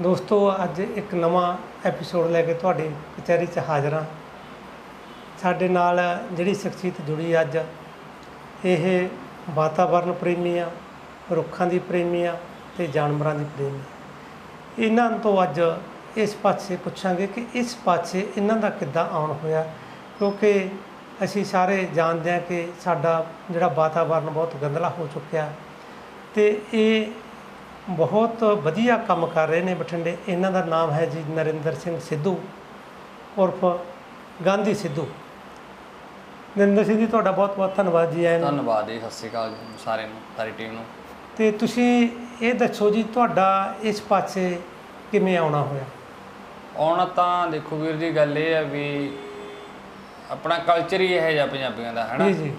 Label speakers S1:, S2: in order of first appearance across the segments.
S1: ਦੋਸਤੋ, ਅੱਜ ਇੱਕ ਨਵਾਂ ਐਪੀਸੋਡ ਲੈ ਕੇ ਤੁਹਾਡੀ ਕਚਹਿਰੀ 'ਚ ਹਾਜ਼ਰ ਹਾਂ। ਸਾਡੇ ਨਾਲ ਜਿਹੜੀ ਸ਼ਖਸੀਅਤ ਜੁੜੀ ਅੱਜ, ਇਹ ਵਾਤਾਵਰਣ ਪ੍ਰੇਮੀ ਆ, ਰੁੱਖਾਂ ਦੀ ਪ੍ਰੇਮੀ ਆ ਤੇ ਜਾਨਵਰਾਂ ਦੀ ਪ੍ਰੇਮੀ ਇਹਨਾਂ ਤੋਂ ਅੱਜ ਇਸ ਪਾਸੇ ਪੁੱਛਾਂਗੇ ਕਿ ਇਸ ਪਾਸੇ ਇਹਨਾਂ ਦਾ ਕਿੱਦਾਂ ਆਉਣ ਹੋਇਆ, ਕਿਉਂਕਿ ਅਸੀਂ ਸਾਰੇ ਜਾਣਦੇ ਹਾਂ ਕਿ ਸਾਡਾ ਜਿਹੜਾ ਵਾਤਾਵਰਣ ਬਹੁਤ ਗੰਦਲਾ ਹੋ ਚੁੱਕਿਆ। ਤੇ ਇਹ ਬਹੁਤ ਵਧੀਆ ਕੰਮ ਕਰ ਰਹੇ ਨੇ ਬਠਿੰਡੇ। ਇਹਨਾਂ ਦਾ ਨਾਮ ਹੈ ਜੀ ਨਰਿੰਦਰ ਸਿੰਘ ਸਿੱਧੂ ਉਰਫ ਗਾਂਧੀ ਸਿੱਧੂ। ਨਰਿੰਦਰ ਸਿੰਘ ਜੀ ਤੁਹਾਡਾ ਬਹੁਤ ਬਹੁਤ ਧੰਨਵਾਦ ਜੀ ਆਇਆਂ
S2: ਧੰਨਵਾਦ ਜੀ ਸਤਿ ਸ਼੍ਰੀ ਅਕਾਲ ਜੀ ਸਾਰਿਆਂ ਨੂੰ ਸਾਰੀ ਟੀਮ ਨੂੰ।
S1: ਤੇ ਤੁਸੀਂ ਇਹ ਦੱਸੋ ਜੀ ਤੁਹਾਡਾ ਇਸ ਪਾਸੇ ਕਿਵੇਂ ਆਉਣਾ ਹੋਇਆ?
S2: ਆਉਣਾ ਤਾਂ ਦੇਖੋ ਵੀਰ ਜੀ ਗੱਲ ਇਹ ਹੈ ਵੀ ਆਪਣਾ ਕਲਚਰ ਹੀ ਇਹ ਜਿਹਾ ਪੰਜਾਬੀਆਂ ਦਾ ਹੈਨਾ
S1: ਜੀ ਜੀ।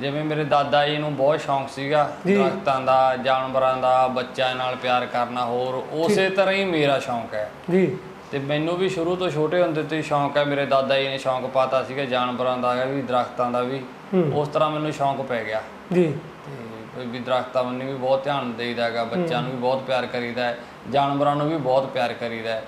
S2: ਜਿਵੇਂ ਮੇਰੇ ਦਾਦਾ ਜੀ ਨੂੰ ਬਹੁਤ ਸ਼ੌਂਕ ਸੀਗਾ। ਦਰਖਤਾਂ ਦਾ ਜਾਨਵਰਾਂ ਦਾ ਬੱਚਿਆਂ ਨਾਲ ਪਿਆਰ ਕਰਨਾ ਹੋਰ ਉਸੇ ਤਰ੍ਹਾਂ ਹੀ ਮੇਰਾ ਸ਼ੌਂਕ ਹੈ।
S1: ਜੀ।
S2: ਤੇ ਮੈਨੂੰ ਵੀ ਸ਼ੁਰੂ ਤੋਂ ਛੋਟੇ ਹੁੰਦੇ ਤੋਂ ਹੀ ਸ਼ੌਂਕ ਹੈ ਮੇਰੇ ਦਾਦਾ ਜੀ ਨੇ ਸ਼ੌਂਕ ਪਾਤਾ ਸੀਗਾ ਜਾਨਵਰਾਂ ਦਾ ਵੀ ਦਰਖਤਾਂ ਦਾ ਵੀ। ਉਸ ਤਰ੍ਹਾਂ ਮੈਨੂੰ ਸ਼ੌਂਕ ਪੈ ਗਿਆ।
S1: ਜੀ।
S2: ਤੇ ਵੀ ਦਰਖਤਾਂ ਵੱਲ ਵੀ ਬਹੁਤ ਧਿਆਨ ਦੇਈਦਾ ਹੈਗਾ ਬੱਚਿਆਂ ਨੂੰ ਵੀ ਬਹੁਤ ਪਿਆਰ ਕਰੀਦਾ ਹੈ ਜਾਨਵਰਾਂ ਨੂੰ ਵੀ ਬਹੁਤ ਪਿਆਰ ਕਰੀਦਾ ਹੈ।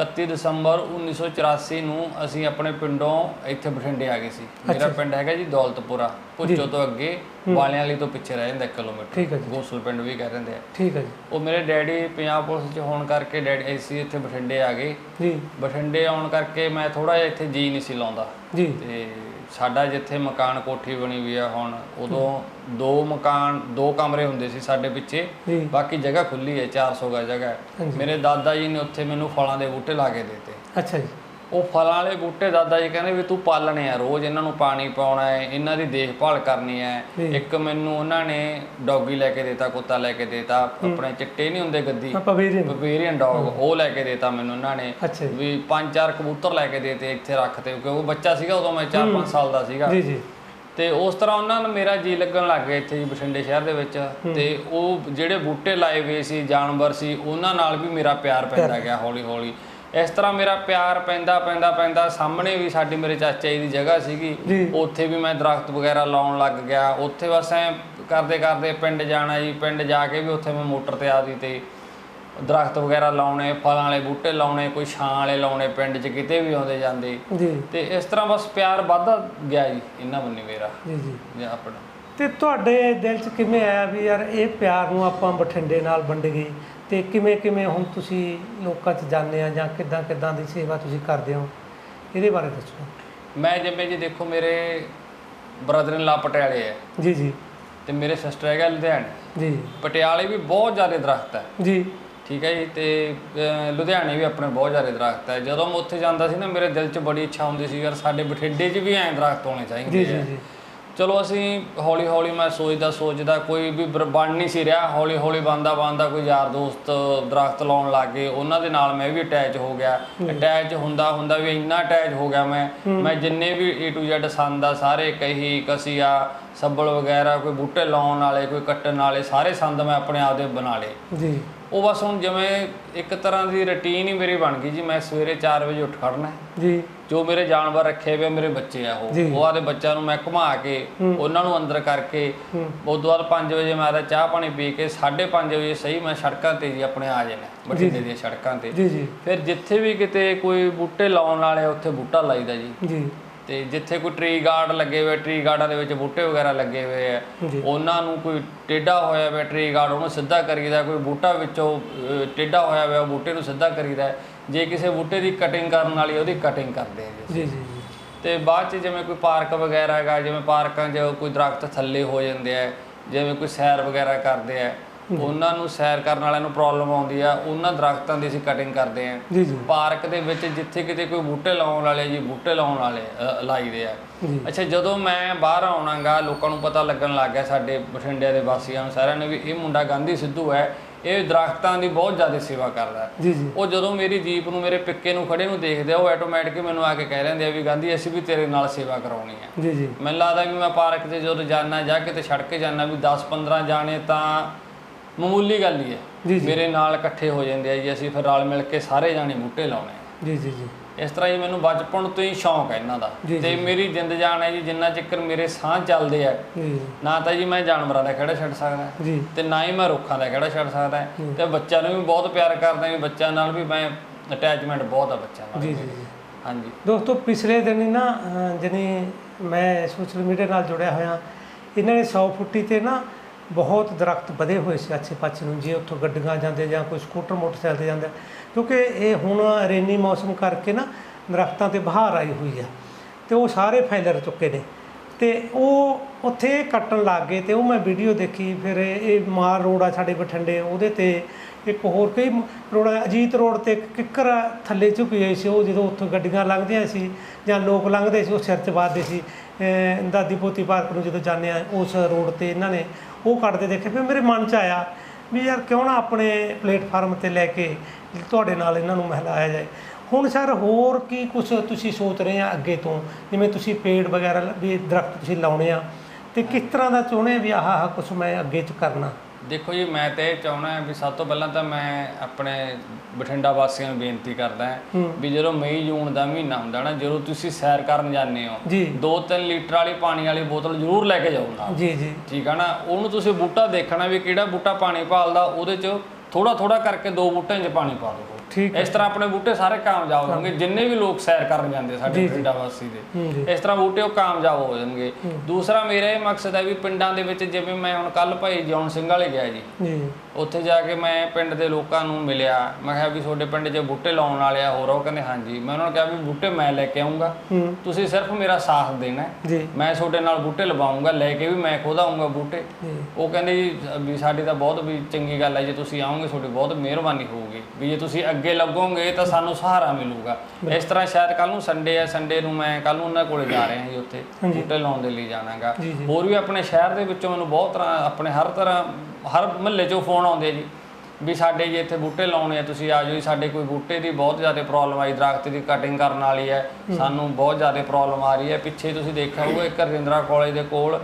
S2: 31 ਦਸੰਬਰ 1984 ਨੂੰ ਅਸੀਂ ਆਪਣੇ ਪਿੰਡੋਂ ਇੱਥੇ ਬਠਿੰਡੇ ਆ ਗਏ ਸੀ। ਮੇਰਾ ਪਿੰਡ ਹੈਗਾ ਜੀ ਦੌਲਤਪੁਰਾ। ਪੁੱਚੋ ਤੋਂ ਅੱਗੇ ਵਾਲਿਆਂ ਵਾਲੀ ਤੋਂ ਪਿੱਛੇ ਰਹਿ ਜਾਂਦਾ 1 ਕਿਲੋਮੀਟਰ। ਗੋਸਲ ਪਿੰਡ ਵੀ ਕਹਿ ਦਿੰਦੇ ਆ।
S1: ਠੀਕ ਹੈ ਜੀ।
S2: ਉਹ ਮੇਰੇ ਡੈਡੀ ਪੰਜਾਬ ਪੁਲਿਸ 'ਚ ਹੋਣ ਕਰਕੇ ਡੈਡੀ ਅਸੀਂ ਇੱਥੇ ਬਠਿੰਡੇ ਆ ਗਏ।
S1: ਜੀ।
S2: ਬਠਿੰਡੇ ਆਉਣ ਕਰਕੇ ਮੈਂ ਥੋੜਾ ਜਿਹਾ ਇੱਥੇ ਜੀ ਨਹੀਂ ਸੀ ਲਾਉਂਦਾ।
S1: ਜੀ।
S2: ਤੇ ਸਾਡਾ ਜਿੱਥੇ ਮਕਾਨ ਕੋਠੀ ਬਣੀ ਹੋਈ ਆ ਹੁਣ ਉਦੋਂ ਦੋ ਮਕਾਨ ਦੋ ਕਮਰੇ ਹੁੰਦੇ ਸੀ ਸਾਡੇ ਪਿੱਛੇ
S1: ਜੀ
S2: ਬਾਕੀ ਜਗ੍ਹਾ ਖੁੱਲੀ ਹੈ 400 ਗਾ ਜਗ੍ਹਾ ਹੈ।
S1: ਹਾਂਜੀ।
S2: ਮੇਰੇ ਦਾਦਾ ਜੀ ਨੇ ਉੱਥੇ ਮੈਨੂੰ ਫਲਾਂ ਦੇ ਬੂਟੇ ਲਾ ਕੇ ਦਿੱਤੇ
S1: ਅੱਛਾ ਜੀ
S2: ਉਹ ਫਲਾਂ ਵਾਲੇ ਬੂਟੇ ਦਾਦਾ ਜੀ ਕਹਿੰਦੇ ਵੀ ਤੂੰ ਪਾਲਣੇ ਆ ਰੋਜ਼ ਇਹਨਾਂ ਨੂੰ ਪਾਣੀ ਪਾਉਣਾ ਹੈ ਇਹਨਾਂ ਦੀ ਦੇਖਭਾਲ ਕਰਨੀ ਹੈ। ਇੱਕ ਮੈਨੂੰ ਉਹਨਾਂ ਨੇ ਡੌਗੀ ਲੈ ਕੇ ਦਿੱਤਾ ਕੁੱਤਾ ਲੈ ਕੇ ਦਿੱਤਾ ਆਪਣੇ ਚਿੱਟੇ ਨਹੀਂ ਹੁੰਦੇ ਗੱਦੀ।
S1: ਆਪਾਂ ਵੀਰੇ ਨੂੰ
S2: ਬਵੇਰੀਅਨ ਡੌਗ ਉਹ ਲੈ ਕੇ ਦਿੱਤਾ ਮੈਨੂੰ ਉਹਨਾਂ ਨੇ। ਵੀ ਪੰਜ ਚਾਰ ਕਬੂਤਰ ਲੈ ਕੇ ਦੇਤੇ ਇੱਥੇ ਰੱਖਤੇ ਕਿਉਂਕਿ ਉਹ ਬੱਚਾ ਸੀਗਾ ਉਦੋਂ ਮੈਂ 4-5 ਸਾਲ ਦਾ ਸੀਗਾ।
S1: ਜੀ ਜੀ।
S2: ਤੇ ਉਸ ਤਰ੍ਹਾਂ ਉਹਨਾਂ ਨੂੰ ਮੇਰਾ ਜੀ ਲੱਗਣ ਲੱਗ ਗਿਆ ਇੱਥੇ ਜੀ ਬਠਿੰਡੇ ਸ਼ਹਿਰ ਦੇ ਵਿੱਚ। ਤੇ ਉਹ ਜਿਹੜੇ ਬੂਟੇ ਲਾਏ ਹੋਏ ਸੀ ਜਾਨਵਰ ਸੀ ਉਹਨਾਂ ਨਾਲ ਵੀ ਮੇਰਾ ਪਿਆਰ ਪੈਂਦਾ ਗਿਆ ਹੌਲੀ ਹੌਲੀ ਇਸ ਤਰ੍ਹਾਂ ਮੇਰਾ ਪਿਆਰ ਪੈਂਦਾ ਪੈਂਦਾ ਪੈਂਦਾ ਸਾਹਮਣੇ ਵੀ ਸਾਡੀ ਮੇਰੇ ਚਾਚਾ ਜੀ ਦੀ ਜਗ੍ਹਾ ਸੀਗੀ। ਉੱਥੇ ਵੀ ਮੈਂ ਦਰਖਤ ਵਗੈਰਾ ਲਾਉਣ ਲੱਗ ਗਿਆ। ਉੱਥੇ ਬਸ ਐ ਕਰਦੇ ਕਰਦੇ ਪਿੰਡ ਜਾਣਾ ਜੀ ਪਿੰਡ ਜਾ ਕੇ ਵੀ ਉੱਥੇ ਮੈਂ ਮੋਟਰ ਤੇ ਆਦੀ ਤੇ ਦਰਖਤ ਵਗੈਰਾ ਲਾਉਣੇ ਫਲਾਂ ਵਾਲੇ ਬੂਟੇ ਲਾਉਣੇ ਕੋਈ ਛਾਂ ਵਾਲੇ ਲਾਉਣੇ ਪਿੰਡ 'ਚ ਕਿਤੇ ਵੀ ਆਉਂਦੇ ਜਾਂਦੇ।
S1: ਜੀ।
S2: ਤੇ ਇਸ ਤਰ੍ਹਾਂ ਬਸ ਪਿਆਰ ਵੱਧਦਾ ਗਿਆ ਜੀ ਇੰਨਾ ਬੰਨੀ ਮੇਰਾ।
S1: ਜੀ ਜੀ।
S2: ਜਾਂ ਆਪਣਾ।
S1: ਤੇ ਤੁਹਾਡੇ ਦਿਲ 'ਚ ਕਿਵੇਂ ਆਇਆ ਵੀ ਯਾਰ ਇਹ ਪਿਆਰ ਨੂੰ ਆਪਾਂ ਬਠਿੰਡੇ ਨਾਲ ਵੰਡ ਗਏ? ਤੇ ਕਿਵੇਂ ਕਿਵੇਂ ਹੁਣ ਤੁਸੀਂ ਲੋਕਾਂ 'ਚ ਜਾਂਦੇ ਆ ਜਾਂ ਕਿੱਦਾਂ ਕਿੱਦਾਂ ਦੀ ਸੇਵਾ ਤੁਸੀਂ ਕਰਦੇ ਹੋ? ਇਹਦੇ ਬਾਰੇ ਦੱਸੋ।
S2: ਮੈਂ ਜਿਵੇਂ ਜੀ ਦੇਖੋ ਮੇਰੇ ਬ੍ਰਦਰ ਇਨ ਲਾ ਪਟਿਆਲੇ ਹੈ।
S1: ਜੀ ਜੀ।
S2: ਤੇ ਮੇਰੇ ਸਿਸਟਰ ਹੈਗਾ ਲੁਧਿਆਣੇ।
S1: ਜੀ।
S2: ਪਟਿਆਲੇ ਵੀ ਬਹੁਤ ਜ਼ਿਆਦਾ ਦਰਖਤ ਹੈ।
S1: ਜੀ।
S2: ਠੀਕ ਹੈ ਜੀ ਤੇ ਲੁਧਿਆਣੇ ਵੀ ਆਪਣੇ ਬਹੁਤ ਜ਼ਿਆਦਾ ਦਰਖਤ ਹੈ। ਜਦੋਂ ਮੈਂ ਉੱਥੇ ਜਾਂਦਾ ਸੀ ਨਾ ਮੇਰੇ ਦਿਲ 'ਚ ਬੜੀ ਇੱਛਾ ਹੁੰਦੀ ਸੀ ਯਾਰ ਸਾਡੇ ਬਠਿੰਡੇ 'ਚ ਵੀ ਐਂ ਦਰਖਤ ਹੋਣੇ ਚਾਹੀਦੇ
S1: ਜੀ ਜੀ।
S2: ਚਲੋ ਅਸੀਂ ਹੌਲੀ ਹੌਲੀ ਮੈਂ ਸੋਚਦਾ ਸੋਚਦਾ ਕੋਈ ਵੀ ਬਣ ਨਹੀਂ ਸੀ ਰਿਹਾ ਹੌਲੀ ਹੌਲੀ ਬੰਦਾ ਬੰਦਾ ਕੋਈ ਯਾਰ ਦੋਸਤ ਦਰਖਤ ਲਾਉਣ ਲੱਗ ਗਏ ਉਹਨਾਂ ਦੇ ਨਾਲ ਮੈਂ ਵੀ ਅਟੈਚ ਹੋ ਗਿਆ। ਅਟੈਚ ਹੁੰਦਾ ਹੁੰਦਾ ਵੀ ਇੰਨਾ ਅਟੈਚ ਹੋ ਗਿਆ ਮੈਂ। ਮੈਂ ਜਿੰਨੇ ਵੀ A to Z ਸੰਦ ਆ ਸਾਰੇ ਕਹੀ ਕਸੀਆ ਸੱਬਲ ਵਗੈਰਾ ਕੋਈ ਬੂਟੇ ਲਾਉਣ ਵਾਲੇ ਕੋਈ ਕੱਟਣ ਵਾਲੇ ਸਾਰੇ ਸੰਦ ਮੈਂ ਆਪਣੇ ਆਪ ਦੇ ਬਣਾ ਲਏ।
S1: ਜੀ।
S2: ਉਹ ਬਸ ਹੁਣ ਜਿਵੇਂ ਇੱਕ ਤਰ੍ਹਾਂ ਦੀ ਰੁਟੀਨ ਹੀ ਮੇਰੀ ਬਣ ਗਈ ਜੀ ਮੈਂ ਸਵੇਰੇ 4 ਵਜੇ ਉੱਠ ਖੜਨਾ।
S1: ਜੀ।
S2: ਜੋ ਮੇਰੇ ਜਾਨਵਰ ਰੱਖੇ ਹੋਏ ਮੇਰੇ ਬੱਚੇ ਆ ਉਹ। ਉਹ ਆਦੇ ਬੱਚਿਆਂ ਨੂੰ ਮੈਂ ਘੁਮਾ ਕੇ ਉਹਨਾਂ ਨੂੰ ਅੰਦਰ ਕਰਕੇ। ਉਸ ਤੋਂ ਬਾਅਦ 5 ਵਜੇ ਮੈਂ ਆਦਾ ਚਾਹ ਪਾਣੀ ਪੀ ਕੇ 5:30 ਵਜੇ ਸਹੀ ਮੈਂ ਸੜਕਾਂ ਤੇ ਜੀ ਆਪਣੇ ਆ ਜਾਣਾ ਬਠਿੰਡੇ ਦੀਆਂ ਸੜਕਾਂ ਤੇ।
S1: ਜੀ ਜੀ।
S2: ਫਿਰ ਜਿੱਥੇ ਵੀ ਕਿਤੇ ਕੋਈ ਬੂਟੇ ਲਾਉਣ ਵਾਲੇ ਉੱਥੇ ਬੂਟਾ ਲਾਈਦਾ ਜੀ।
S1: ਜੀ।
S2: ਤੇ ਜਿੱਥੇ ਕੋਈ ਟਰੀ ਗਾਰਡ ਲੱਗੇ ਹੋਏ ਟਰੀ ਗਾਰਡਾਂ ਦੇ ਵਿੱਚ ਬੂਟੇ ਵਗੈਰਾ ਲੱਗੇ ਹੋਏ ਆ ਉਹਨਾਂ ਨੂੰ ਕੋਈ ਟੇਢਾ ਹੋਇਆ ਹੋਇਆ ਟਰੀ ਗਾਰਡ ਉਹਨੂੰ ਸਿੱਧਾ ਕਰੀਦਾ ਕੋਈ ਬੂਟਾ ਵਿੱਚੋਂ ਟੇਢਾ ਹੋਇਆ ਹੋਇਆ ਬੂਟੇ ਨੂੰ ਸਿੱਧਾ ਕਰੀਦਾ। ਜੇ ਕਿਸੇ ਬੂਟੇ ਦੀ ਕਟਿੰਗ ਕਰਨ ਵਾਲੀ ਉਹਦੀ ਕਟਿੰਗ ਕਰਦੇ ਆ ਜੀ
S1: ਜੀ ਜੀ
S2: ਤੇ ਬਾਅਦ ਚ ਜਿਵੇਂ ਕੋਈ ਪਾਰਕ ਵਗੈਰਾ ਹੈਗਾ ਜਿਵੇਂ ਪਾਰਕਾਂ 'ਚ ਕੋਈ ਦਰਖਤ ਥੱਲੇ ਹੋ ਜਾਂਦੇ ਆ ਜਿਵੇਂ ਕੋਈ ਸੈਰ ਵਗੈਰਾ ਕਰਦੇ ਆ ਉਹਨਾਂ ਨੂੰ ਸੈਰ ਕਰਨ ਵਾਲਿਆਂ ਨੂੰ ਪ੍ਰੋਬਲਮ ਆਉਂਦੀ ਆ ਉਹਨਾਂ ਦਰਖਤਾਂ ਦੀ ਅਸੀਂ ਕਟਿੰਗ ਕਰਦੇ ਆ
S1: ਜੀ ਜੀ।
S2: ਪਾਰਕ ਦੇ ਵਿੱਚ ਜਿੱਥੇ ਕਿਤੇ ਕੋਈ ਬੂਟੇ ਲਾਉਣ ਵਾਲੇ ਜੀ ਬੂਟੇ ਲਾਉਣ ਵਾਲੇ ਅ, ਲਾਈਦੇ ਆ। ਅੱਛਾ ਜਦੋਂ ਮੈਂ ਬਾਹਰ ਆਉਣਾਗਾ ਲੋਕਾਂ ਨੂੰ ਪਤਾ ਲੱਗਣ ਲੱਗ ਗਿਆ ਸਾਡੇ ਬਠਿੰਡੇ ਦੇ ਵਾਸੀਆਂ ਨੂੰ ਸਾਰਿਆਂ ਨੂੰ ਵੀ ਇਹ ਮੁੰਡਾ ਗਾਂਧੀ ਸਿੱਧੂ ਹੈ ਇਹ ਦਰਖਤਾਂ ਦੀ ਬਹੁਤ ਜ਼ਿਆਦਾ ਸੇਵਾ ਕਰਦਾ। ਹੈ
S1: ਜੀ ਜੀ।
S2: ਉਹ ਜਦੋਂ ਮੇਰੀ ਜੀਪ ਨੂੰ ਮੇਰੇ ਪਿੱਕੇ ਨੂੰ ਖੜੇ ਨੂੰ ਦੇਖਦੇ ਆ ਉਹ ਆਟੋਮੈਟਿਕ ਮੈਨੂੰ ਆ ਕੇ ਕਹਿ ਲੈਂਦੇ ਆ ਵੀ ਗਾਂਧੀ ਅਸੀਂ ਵੀ ਤੇਰੇ ਨਾਲ ਸੇਵਾ ਕਰਾਉਣੀ ਹੈ।
S1: ਜੀ ਜੀ।
S2: ਮੈਨੂੰ ਲੱਗਦਾ ਵੀ ਮੈਂ ਪਾਰਕ 'ਤੇ ਜਦੋਂ ਜਾਣਾ ਜਾਂ ਕਿਤੇ ਛੱਡ ਕੇ ਜਾਣਾ ਵੀ 10-15 ਜਾਣੇ ਤਾਂ ਮਾਮੂਲੀ ਗੱਲ ਹੀ ਹੈ। ਮੇਰੇ ਨਾਲ ਇਕੱਠੇ ਹੋ ਜਾਂਦੇ ਆ ਜੀ ਅਸੀਂ ਫਿਰ ਰਲ ਮਿਲ ਕੇ ਸਾਰੇ ਜਾਣੇ ਬੂਟੇ ਲਾਉਣੇ ਆ।
S1: ਜੀ ਜੀ ਜੀ।
S2: ਇਸ ਤਰ੍ਹਾਂ ਹੀ ਮੈਨੂੰ ਬਚਪਨ ਤੋਂ ਹੀ ਸ਼ੌਂਕ ਹੈ ਇਹਨਾਂ ਦਾ। ਤੇ ਮੇਰੀ ਜਿੰਦ ਜਾਨ ਹੈ ਜੀ ਜਿੰਨਾ ਚਿਰ ਮੇਰੇ ਸਾਹ ਚੱਲਦੇ ਆ ਨਾ ਤਾਂ ਜੀ ਮੈਂ ਜਾਨਵਰਾਂ ਦਾ ਖੜਾ ਛੱਡ ਸਕਦਾ। ਤੇ ਨਾ ਹੀ ਮੈਂ ਰੁੱਖਾਂ ਦਾ ਖੜਾ ਛੱਡ ਸਕਦਾ। ਤੇ ਬੱਚਿਆਂ ਨੂੰ ਵੀ ਬਹੁਤ ਪਿਆਰ ਕਰਦਾ ਵੀ ਬੱਚਿਆਂ ਨਾਲ ਵੀ ਮੈਂ ਅਟੈਚਮੈਂਟ ਬਹੁਤ ਆ ਬੱਚਿਆਂ ਨਾਲ।
S1: ਜੀ ਜੀ ਜੀ।
S2: ਹਾਂਜੀ।
S1: ਦੋਸਤੋ ਪਿਛਲੇ ਦਿਨ ਹੀ ਨਾ ਜਾਣੀ ਮੈਂ ਸੋਸ਼ਲ ਮੀਡੀਆ ਨਾਲ ਜੁੜਿਆ ਹੋਇਆ। ਇਹਨਾਂ ਨੇ 100 ਫੁੱਟੀ ਤੇ ਨਾ ਬਹੁਤ ਦਰਖਤ ਵਧੇ ਹੋਏ ਸੀ ਅੱਛੇ ਪਾਸੇ ਨੂੰ, ਜੇ ਉੱਥੋਂ ਗੱਡੀਆਂ ਜਾਂਦੇ ਜਾਂ ਕੋਈ ਸਕੂਟਰ, ਮੋਟਰਸਾਈਕਲ ਤੇ ਜਾਂਦਾ। ਕਿਉਂਕਿ ਇਹ ਹੁਣ ਰੇਨੀ ਮੌਸਮ ਕਰਕੇ ਨਾ ਦਰਖਤਾਂ ਤੇ ਬਹਾਰ ਆਈ ਹੋਈ ਆ, ਤੇ ਉਹ ਸਾਰੇ ਫੈਲਰ ਚੁੱਕੇ ਨੇ। ਤੇ ਉਹ ਉੱਥੇ ਕੱਟਣ ਲੱਗ ਗਏ ਤੇ ਉਹ ਮੈਂ ਵੀਡੀਓ ਦੇਖੀ, ਫਿਰ ਇਹ ਇਹ ਮਾਰ ਰੋਡ ਆ ਸਾਡੇ ਬਠਿੰਡੇ, ਉਹਦੇ ਤੇ ਇੱਕ ਹੋਰ ਕਈ ਰੋਡ ਅਜੀਤ ਰੋਡ ਤੇ ਇੱਕ ਕਿੱਕਰ ਥੱਲੇ ਝੁਕੀ ਹੋਈ ਸੀ, ਉਹ ਜਦੋਂ ਉੱਥੋਂ ਗੱਡੀਆਂ ਲੰਘਦੀਆਂ ਸੀ ਜਾਂ ਲੋਕ ਲੰਘਦੇ ਸੀ, ਉਹ ਸਿਰ 'ਚ ਵੱਜਦੇ ਸੀ ਦਾਦੀ ਪੋਤੀ ਪਾਰਕ ਨੂੰ ਜਦੋਂ ਜਾਂਦੇ ਆ, ਉਸ ਰੋਡ ਤੇ ਇਹਨਾਂ ਨੇ ਉਹ ਕੱਢਦੇ ਦੇਖੇ ਫਿਰ ਮੇਰੇ ਮਨ 'ਚ ਆਇਆ ਵੀ ਯਾਰ ਕਿਉਂ ਨਾ ਆਪਣੇ ਪਲੇਟਫਾਰਮ ਤੇ ਲੈ ਕੇ ਤੁਹਾਡੇ ਨਾਲ ਇਹਨਾਂ ਨੂੰ ਮਹਿਲਾਇਆ ਜਾਏ। ਹੁਣ ਸਰ ਹੋਰ ਕੀ ਕੁਝ ਤੁਸੀਂ ਸੋਚ ਰਹੇ ਆ ਅੱਗੇ ਤੋਂ? ਜਿਵੇਂ ਤੁਸੀਂ ਪੇੜ ਵਗੈਰਾ ਵੀ ਦਰਖਤ ਤੁਸੀਂ ਲਾਉਣੇ ਆ ਤੇ ਕਿਸ ਤਰ੍ਹਾਂ ਦਾ ਚਾਹੁੰਦੇ ਆ ਵੀ ਆਹ ਆਹ ਕੁਝ ਮੈਂ ਅੱਗੇ ਚ ਕਰਨਾ?
S2: ਦੇਖੋ ਜੀ ਮੈਂ ਤੇ ਚਾਹੁੰਦਾ ਵੀ ਸਭ ਤੋਂ ਪਹਿਲਾਂ ਤਾਂ ਮੈਂ ਆਪਣੇ ਬਠਿੰਡਾ ਵਾਸੀਆਂ ਨੂੰ ਬੇਨਤੀ ਕਰਦਾ ਹਾਂ ਵੀ ਜਦੋਂ ਮਈ ਜੂਨ ਦਾ ਮਹੀਨਾ ਹੁੰਦਾ ਨਾ ਜਦੋਂ ਤੁਸੀਂ ਸੈਰ ਕਰਨ ਜਾਂਦੇ ਹੋ
S1: ਜੀ।
S2: 2-3 ਲੀਟਰ ਵਾਲੀ ਪਾਣੀ ਵਾਲੀ ਬੋਤਲ ਜ਼ਰੂਰ ਲੈ ਕੇ ਜਾਓ ਨਾਲ।
S1: ਜੀ ਜੀ।
S2: ਠੀਕ ਆ ਨਾ? ਉਹਨੂੰ ਤੁਸੀਂ ਬੂਟਾ ਦੇਖਣਾ ਵੀ ਕਿਹੜਾ ਬੂਟਾ ਪਾਣੀ ਭਾਲਦਾ ਉਹਦੇ 'ਚ ਥੋੜਾ ਥੋੜਾ ਕਰਕੇ ਦੋ ਬੂਟਿਆਂ 'ਚ ਪਾਣੀ ਪਾ ਦਿਓ।
S1: ਠੀਕ
S2: ਇਸ ਤਰ੍ਹਾਂ ਆਪਣੇ ਬੂਟੇ ਸਾਰੇ ਕਾਮਯਾਬ ਹੋਣਗੇ ਜਿੰਨੇ ਵੀ ਲੋਕ ਸੈਰ ਕਰਨ ਜਾਂਦੇ ਸਾਡੇ ਬਠਿੰਡਾ ਵਾਸੀ ਦੇ ਇਸ ਤਰ੍ਹਾਂ ਬੂਟੇ ਉਹ ਕਾਮਯਾਬ ਹੋ ਜਾਣਗੇ। ਦੂਸਰਾ ਮੇਰਾ ਇਹ ਮਕਸਦ ਹੈ ਵੀ ਪਿੰਡਾਂ ਦੇ ਵਿੱਚ ਜਿਵੇਂ ਮੈਂ ਹੁਣ ਕੱਲ ਭਾਈ ਜੌਨ ਸਿੰਘ ਵਾਲੇ ਗਿਆ ਜੀ
S1: ਜੀ।
S2: ਉੱਥੇ ਜਾ ਕੇ ਮੈਂ ਪਿੰਡ ਦੇ ਲੋਕਾਂ ਨੂੰ ਮਿਲਿਆ। ਮੈਂ ਕਿਹਾ ਵੀ ਤੁਹਾਡੇ ਪਿੰਡ 'ਚ ਬੂਟੇ ਲਾਉਣ ਵਾਲੇ ਆ ਹੋਰ ਉਹ ਕਹਿੰਦੇ ਹਾਂਜੀ। ਮੈਂ ਉਹਨਾਂ ਨੂੰ ਕਿਹਾ ਵੀ ਬੂਟੇ ਮੈਂ ਲੈ ਕੇ ਆਉਂਗਾ ਤੁਸੀਂ ਸਿਰਫ ਮੇਰਾ ਸਾਥ ਦੇਣਾ ਮੈਂ ਤੁਹਾਡੇ ਨਾਲ ਬੂਟੇ ਲਵਾਉਂਗਾ ਲੈ ਕੇ ਵੀ ਮੈਂ ਖੁਦ ਆਉਂਗਾ ਬੂਟੇ। ਉਹ ਕਹਿੰਦੇ ਜੀ ਵੀ ਸਾਡੀ ਤਾਂ ਬਹੁਤ ਵੀ ਚੰਗੀ ਗੱਲ ਹੈ ਜੇ ਤੁਸੀਂ ਆਓਗੇ ਤੁਹਾਡੀ ਬਹੁਤ ਮਿਹਰਬਾਨੀ ਹੋਊਗੀ। ਵੀ ਜੇ ਤੁਸੀਂ ਅੱਗੇ ਲੱਗੋਗੇ ਤਾਂ ਸਾਨੂੰ ਸਹਾਰਾ ਮਿਲੂਗਾ। ਇਸ ਤਰ੍ਹਾਂ ਸ਼ਾਇਦ ਕੱਲ ਨੂੰ ਸੰਡੇ ਹੈ ਸੰਡੇ ਨੂੰ ਮੈਂ ਕੱਲ ਨੂੰ ਉਹਨਾਂ ਕੋਲੇ ਜਾ ਰਿਹਾ ਜੀ ਉੱਥੇ ਬੂਟੇ ਲਾਉਣ ਦੇ ਲਈ ਜਾਣਾਗਾ। ਹੋਰ ਵੀ ਆਪਣੇ ਸ਼ਹਿਰ ਦੇ ਵਿੱਚੋਂ ਮੈਨੂੰ ਬਹੁਤ ਤਰ੍ਹਾਂ ਆਪਣੇ ਹਰ ਤਰ੍ਹਾਂ ਹਰ ਮਹੱਲੇ 'ਚੋਂ ਫੋਨ ਆਉਂਦੇ ਜੀ ਵੀ ਸਾਡੇ ਜੇ ਇੱਥੇ ਬੂਟੇ ਲਾਉਣੇ ਆ ਤੁਸੀਂ ਆ ਜਾਓ ਜੀ ਸਾਡੇ ਕੋਈ ਬੂਟੇ ਦੀ ਬਹੁਤ ਜ਼ਿਆਦਾ ਪ੍ਰੋਬਲਮ ਆਈ ਦਰਖਤ ਦੀ ਕਟਿੰਗ ਕਰਨ ਵਾਲੀ ਹੈ ਸਾਨੂੰ ਬਹੁਤ ਜ਼ਿਆਦਾ ਪ੍ਰੋਬਲਮ ਆ ਰਹੀ ਹੈ। ਪਿੱਛੇ ਤੁਸੀਂ ਦੇਖਿਆ ਹੋਊਗਾ ਇੱਕ ਰਜਿੰਦਰਾ ਕਾਲਜ ਦੇ ਕੋਲ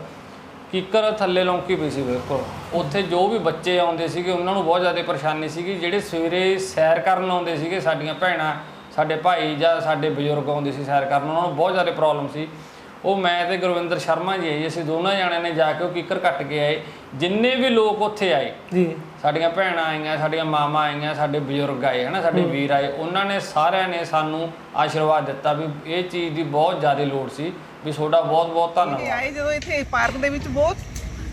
S2: ਕਿੱਕਰ ਥੱਲੇ ਲੌਂਕੀ ਪਈ ਸੀ ਬਿਲਕੁਲ। ਉੱਥੇ ਜੋ ਵੀ ਬੱਚੇ ਆਉਂਦੇ ਸੀਗੇ ਉਹਨਾਂ ਨੂੰ ਬਹੁਤ ਜ਼ਿਆਦਾ ਪਰੇਸ਼ਾਨੀ ਸੀਗੀ। ਜਿਹੜੇ ਸਵੇਰੇ ਸੈਰ ਕਰਨ ਆਉਂਦੇ ਸੀਗੇ ਸਾਡੀਆਂ ਭੈਣਾਂ ਸਾਡੇ ਭਾਈ ਜਾਂ ਸਾਡੇ ਬਜ਼ੁਰਗ ਆਉਂਦੇ ਸੀ ਸੈਰ ਕਰਨ ਉਹਨਾਂ ਨੂੰ ਬਹੁਤ ਜ਼ਿਆਦਾ ਪ੍ਰੋਬਲਮ ਸੀ। ਉਹ ਮੈਂ ਤੇ ਗੁਰਵਿੰਦਰ ਸ਼ਰਮਾ ਜੀ ਆਏ, ਅਸੀਂ ਦੋਨਾਂ ਜਾਣਿਆਂ ਨੇ ਜਾ ਕੇ ਉਹ ਕਿੱਕਰ ਕੱਟ ਕੇ ਆਏ। ਜਿੰਨੇ ਵੀ ਲੋਕ ਉੱਥੇ ਆਏ
S1: ਜੀ।
S2: ਸਾਡੀਆਂ ਭੈਣਾਂ ਆਈਆਂ ਸਾਡੀਆਂ ਮਾਮਾ ਆਈਆਂ ਸਾਡੇ ਬਜ਼ੁਰਗ ਆਏ ਹਨਾ ਸਾਡੇ ਵੀਰ ਆਏ ਉਹਨਾਂ ਨੇ ਸਾਰਿਆਂ ਨੇ ਸਾਨੂੰ ਆਸ਼ੀਰਵਾਦ ਦਿੱਤਾ ਵੀ ਇਹ ਚੀਜ਼ ਦੀ ਬਹੁਤ ਜ਼ਿਆਦਾ ਲੋੜ ਸੀ। ਵੀ ਤੁਹਾਡਾ ਬਹੁਤ ਬਹੁਤ ਧੰਨਵਾਦ
S3: ਆਏ ਜਦੋਂ ਇੱਥੇ ਪਾਰਕ ਦੇ ਵਿੱਚ ਬਹੁਤ